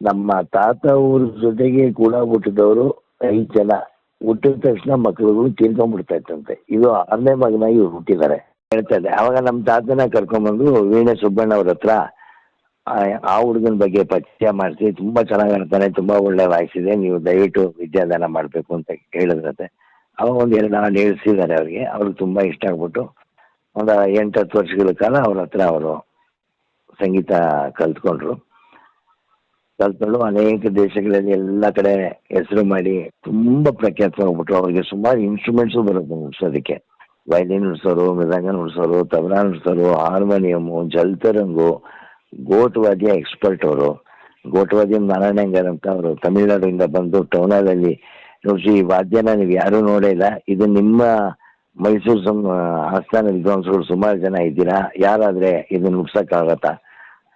ನಮ್ಮ ತಾತ ಅವ್ರ ಜೊತೆಗೆ ಕೂಡ ಹುಟ್ಟಿದವರು ಐದು ಜನ. ಹುಟ್ಟಿದ ತಕ್ಷಣ ಮಕ್ಕಳುಗಳು ತೀರ್ಕೊಂಡ್ಬಿಡ್ತಾ ಇತ್ತಂತೆ ಇದು ಆರನೇ ಮಗನಾಗಿ ಇವ್ರು ಹುಟ್ಟಿದ್ದಾರೆ. ಹೇಳ್ತಾ ಇದ್ದೆ, ಅವಾಗ ನಮ್ಮ ತಾತನ ಕರ್ಕೊಂಡ್ಬಂದು ವೀಣೆ ಸುಬ್ಬಣ್ಣ ಅವ್ರ ಹತ್ರ. ಆ ಆ ಹುಡುಗನ ಬಗ್ಗೆ ಪರಿಚಯ ಮಾಡಿಸಿ, ತುಂಬ ಚೆನ್ನಾಗಿ ಆಡ್ತಾನೆ ತುಂಬ ಒಳ್ಳೆ ವಾಯ್ಸ್ ಇದೆ, ನೀವು ದಯವಿಟ್ಟು ವಿದ್ಯಾದಾನ ಮಾಡಬೇಕು ಅಂತ ಹೇಳಿದ್ರಂತೆ. ಅವಾಗ ಒಂದು ಎರಡು ಹಾಡು ಹೇಳ್ಸಿದ್ದಾರೆ ಅವ್ರಿಗೆ. ಅವ್ರಿಗೆ ತುಂಬ ಇಷ್ಟ ಆಗ್ಬಿಟ್ಟು ಒಂದು ಎಂಟು ಹತ್ತು ವರ್ಷಗಳ ಕಾಲ ಅವ್ರ ಹತ್ರ ಅವರು ಸಂಗೀತ ಕಲ್ತ್ಕೊಂಡ್ರು. ಕಲ್ತ್ಕೊಂಡು ಅನೇಕ ದೇಶಗಳಲ್ಲಿ ಎಲ್ಲ ಕಡೆ ಹೆಸರು ಮಾಡಿ ತುಂಬಾ ಪ್ರಖ್ಯಾತ ಹೋಗ್ಬಿಟ್ರು ಅವ್ರಿಗೆ ಸುಮಾರು ಇನ್ಸ್ಟ್ರೂಮೆಂಟ್ಸು ಬರುತ್ತೆ ನುಡ್ಸೋದಕ್ಕೆ. ವೈಲಿನ್ ನುಡ್ಸೋರು, ಮೃದಂಗ ನುಡ್ಸೋರು, ತಬಲಾ ನುಡ್ಸೋರು ಹಾರ್ಮೋನಿಯಮು ಜಲ್ತರಂಗು ಗೋಟವಾದ್ಯ ಎಕ್ಸ್ಪರ್ಟ್ ಅವರು. ಗೋಟವಾದ್ಯ ನಾರಾಯಣಂಗರ್ ಅಂತ ಅವರು ತಮಿಳುನಾಡಿಂದ ಬಂದು ಟೌನಲ್ಲಿ ನುಡ್ಸಿ ಈ ವಾದ್ಯನ ನೀವು ಯಾರೂ ನೋಡೇ ಇಲ್ಲ. ಇದು ನಿಮ್ಮ ಮೈಸೂರು ಸಂ ಆಸ್ಥಾನ ವಿದ್ವಾಂಸರು ಸುಮಾರು ಜನ ಇದ್ದೀರಾ? ಯಾರಾದ್ರೆ ಇದನ್ನ ನುಡ್ಸಕ್ಕಾಗತ್ತಾ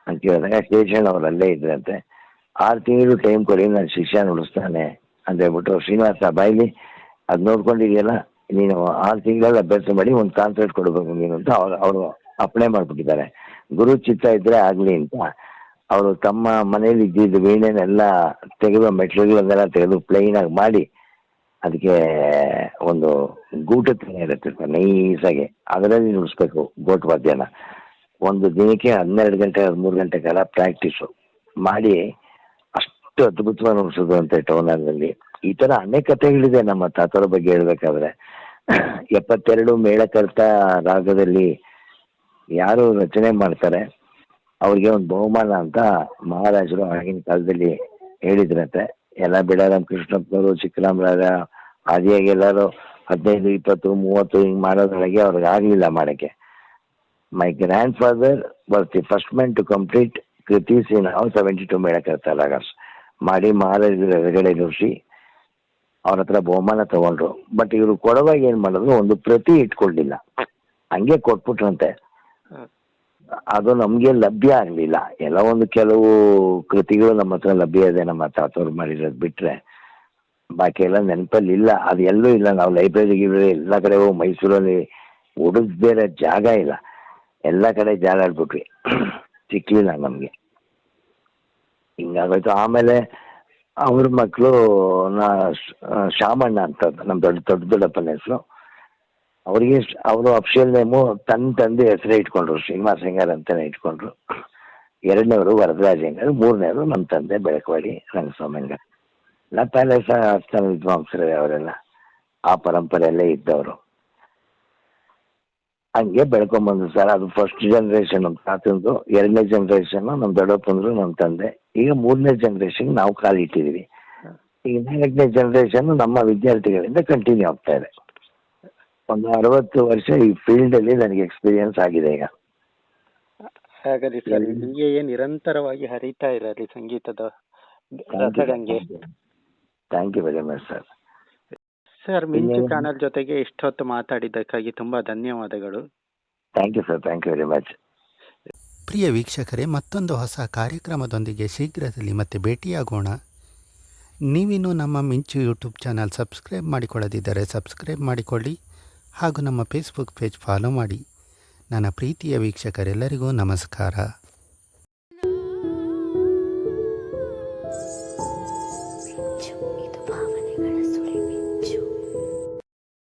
ಅಂತ ಕೇಳಿದಾಗ, ಶೇಷಣ್ಣ ಅವ್ರು ಅಲ್ಲೇ ಇದ್ರಂತೆ ಆರು ತಿಂಗಳು ಟೈಮ್ ಕೊಡಿ, ನಾನು ಶಿಷ್ಯ ನುಡಿಸ್ತಾನೆ ಅಂತ ಹೇಳ್ಬಿಟ್ಟು ಶ್ರೀನಿವಾಸ, ಬಾಯ್ಲಿ, ಅದು ನೋಡ್ಕೊಂಡಿದೆಯಲ್ಲ? ನೀನು ಆರು ತಿಂಗಳಲ್ಲಿ ಅಭ್ಯಾಸ ಮಾಡಿ ಒಂದು ಕಾನ್ಸರ್ಟ್ ಕೊಡಬೇಕು ನೀನು ಅಂತ ಅವ್ರು, ಅವರು ಅಪ್ಲೈ ಮಾಡ್ಬಿಟ್ಟಿದ್ದಾರೆ. ಗುರು ಚಿತ್ತ ಇದ್ರೆ ಆಗಲಿ ಅಂತ. ಅವರು ತಮ್ಮ ಮನೇಲಿ ಇದ್ದಿದ್ದು ವೀಣೆನೆಲ್ಲ ತೆಗೆದು ಮೆಟ್ಲುಗಳನ್ನೆಲ್ಲ ತೆಗೆದು ಪ್ಲೈನ್ ಆಗಿ ಮಾಡಿ ಅದಕ್ಕೆ ಒಂದು ಗೂಟ ಇರುತ್ತೆ ಸರ್, ನೈಸಾಗಿ. ಅದರಲ್ಲಿ ನುಡಿಸ್ಬೇಕು ಗೋಟ್ ವಾದ್ಯನ ಒಂದು ದಿನಕ್ಕೆ ಹನ್ನೆರಡು ಗಂಟೆ ಹದಿಮೂರು ಗಂಟೆ ಕಾಲ ಪ್ರಾಕ್ಟೀಸು ಮಾಡಿ ಅಷ್ಟು ಅದ್ಭುತವಾಗಿ ನುಡಿಸೋದು ಅಂತ ಟೌನಲ್ಲಿ ಈ ಥರ ಅನೇಕ ಕಥೆಗಳಿದೆ ನಮ್ಮ ತಾತರ ಬಗ್ಗೆ ಹೇಳಬೇಕಾದ್ರೆ. ಎಪ್ಪತ್ತೆರಡು ಮೇಳಕರ್ತ ರಾಗದಲ್ಲಿ ಯಾರು ರಚನೆ ಮಾಡ್ತಾರೆ, ಅವ್ರಿಗೆ ಒಂದು ಬಹುಮಾನ ಅಂತ ಮಹಾರಾಜರು ಆಗಿನ ಕಾಲದಲ್ಲಿ ಹೇಳಿದ್ರಂತೆ. ಎಲ್ಲ ಬಿಡಾರಾಮ್ ಕೃಷ್ಣಪ್ಪನವರು, ಚಿಕ್ಕರಾಮರಾಜ ಎಲ್ಲರೂ ಹದಿನೈದು, ಇಪ್ಪತ್ತು, ಮೂವತ್ತು ಹಿಂಗೆ ಮಾಡೋದ್ರೊಳಗೆ ಅವ್ರಿಗೆ ಆಗಲಿಲ್ಲ ಮಾಡೋಕ್ಕೆ. My grandfather was the first man to complete ಕೃತೀಸ್ in ನಾವು ಸೆವೆಂಟಿ ಟು ಮೇಳಕರ್ತ ರಾಗರ್ಸ್ ಮಾಡಿ ಮಹಾರಾಜರ ಎದುರುಗಡೆ ಅವ್ರ ಹತ್ರ ಬಹುಮಾನ ತಗೊಂಡ್ರು. ಬಟ್ ಇವರು ಕೊಡುವಾಗ ಏನು ಮಾಡಿದ್ರು, ಒಂದು ಪ್ರತಿ ಇಟ್ಕೊಳ್ಳಿಲ್ಲ ಹಂಗೆ ಕೊಟ್ಬಿಟ್ರಂತೆ. ಅದು ನಮಗೆ ಲಭ್ಯ ಆಗಲಿಲ್ಲ. ಎಲ್ಲ ಒಂದು ಕೆಲವು ಕೃತಿಗಳು ನಮ್ಮ ಹತ್ರ ಲಭ್ಯ ಇದೆ, ನಮ್ಮ ತಾತವ್ರು ಮಾಡಿರೋದು ಬಿಟ್ರೆ. ಬಾಕಿ ಎಲ್ಲ ನೆನಪಲ್ಲಿ ಇಲ್ಲ ಅದು ಎಲ್ಲೂ ಇಲ್ಲ. ನಾವು ಲೈಬ್ರರಿ ಗಿಬ್ರರಿ ಎಲ್ಲ ಕಡೆ ಹೋಗಿ ಮೈಸೂರಲ್ಲಿ ಹುಡುಕ್ದೇ ಜಾಗ ಇಲ್ಲ. ಎಲ್ಲ ಕಡೆ ಜಾಗ ಆಡ್ಬಿಟ್ವಿ ಸಿಕ್ಲಿಲ್ಲ ನಮಗೆ. ಹಿಂಗಾಗೋಯ್ತು. ಆಮೇಲೆ ಅವ್ರ ಮಕ್ಕಳು ನಾ ಶಾಮಣ್ಣ ಅಂತ ನಮ್ಮ ದೊಡ್ಡ ದೊಡ್ಡ ದೊಡ್ಡಪ್ಪನ ಹೆಸರು. ಅವರಿಗೆ ಅವರು ಅಫಿಷಿಯಲ್ ನೇಮು ತನ್ನ ತಂದೆ ಹೆಸರೇ ಇಟ್ಕೊಂಡ್ರು. ಶ್ರೀನಿವಾಸ ಹೆಂಗಾರ್ ಅಂತಾನೆ ಇಟ್ಕೊಂಡ್ರು. ಎರಡನೇವರು ವರದರಾಜ ಹೆಂಗಾರ್ ಮೂರನೇವರು ನಮ್ಮ ತಂದೆ ಬೆಳಕವಾಡಿ ರಂಗಸ್ವಾಮಿ ಹೆಂಗಾರ್ ಎಲ್ಲ ಪ್ಯಾಲೇಸ್ ಆಸ್ಥಾನ ವಿದ್ವಾಂಸರೇ ಅವರೆಲ್ಲ ಆ ಪರಂಪರೆಯಲ್ಲೇ ಇದ್ದವರು. ಹಂಗೆ ಬೆಳ್ಕೊಂಬಂದ್ರು ಸರ್. ಅದು ಫಸ್ಟ್ ಜನ್ರೇಷನ್ ನಮ್ಮ ತಾತಂದು ಎರಡನೇ ಜನರೇಷನ್ ನಮ್ಮ ದೊಡ್ಡಪ್ಪಂದ್ರು ನಮ್ಮ ತಂದೆ. ಈಗ ಮೂರನೇ ಜನ್ರೇಷನ್ ನಾವು ಕಾಲಿಟ್ಟಿದ್ದೀವಿ ಈಗ ನಾಲ್ಕನೇ ಜನರೇಷನ್ ನಮ್ಮ ವಿದ್ಯಾರ್ಥಿಗಳಿಂದ ಕಂಟಿನ್ಯೂ ಆಗ್ತಾ ಇದೆ. ಒಂದು ಅರವತ್ತು ವರ್ಷ ಈ ಫೀಲ್ಡಲ್ಲಿ ನನಗೆ ಎಕ್ಸ್ಪೀರಿಯನ್ಸ್ ಆಗಿದೆ ಈಗ. ಹಾಗಾದ್ರೆ ಸರ್ ನಿಮಗೆ ನಿರಂತರವಾಗಿ ಹರಿತಾ ಇರಲಿ ಸಂಗೀತದ ರಸಗಂಗೆ? Thank you very much sir sir Minchu channel ಜೊತೆಗೆ ಇಷ್ಟೊತ್ತು ಮಾತಾಡಿದ್ದಕ್ಕಾಗಿ ತುಂಬಾ ಧನ್ಯವಾದಗಳು. Thank you sir thank you very much ಪ್ರಿಯ ವೀಕ್ಷಕರೇ ಮತ್ತೊಂದು ಹೊಸ ಕಾರ್ಯಕ್ರಮದೊಂದಿಗೆ ಶೀಘ್ರದಲ್ಲಿ ಮತ್ತೆ ಭೇಟಿಯಾಗೋಣ. ನೀವಿನ್ನೂ ನಮ್ಮ ಮಿಂಚು ಯೂಟ್ಯೂಬ್ ಚಾನಲ್ ಸಬ್ಸ್ಕ್ರೈಬ್ ಮಾಡಿಕೊಳ್ಳದಿದ್ದರೆ ಸಬ್ಸ್ಕ್ರೈಬ್ ಮಾಡಿಕೊಳ್ಳಿ ಹಾಗೂ ನಮ್ಮ ಫೇಸ್ಬುಕ್ ಪೇಜ್ ಫಾಲೋ ಮಾಡಿ. ನನ್ನ ಪ್ರೀತಿಯ ವೀಕ್ಷಕರೆಲ್ಲರಿಗೂ ನಮಸ್ಕಾರ.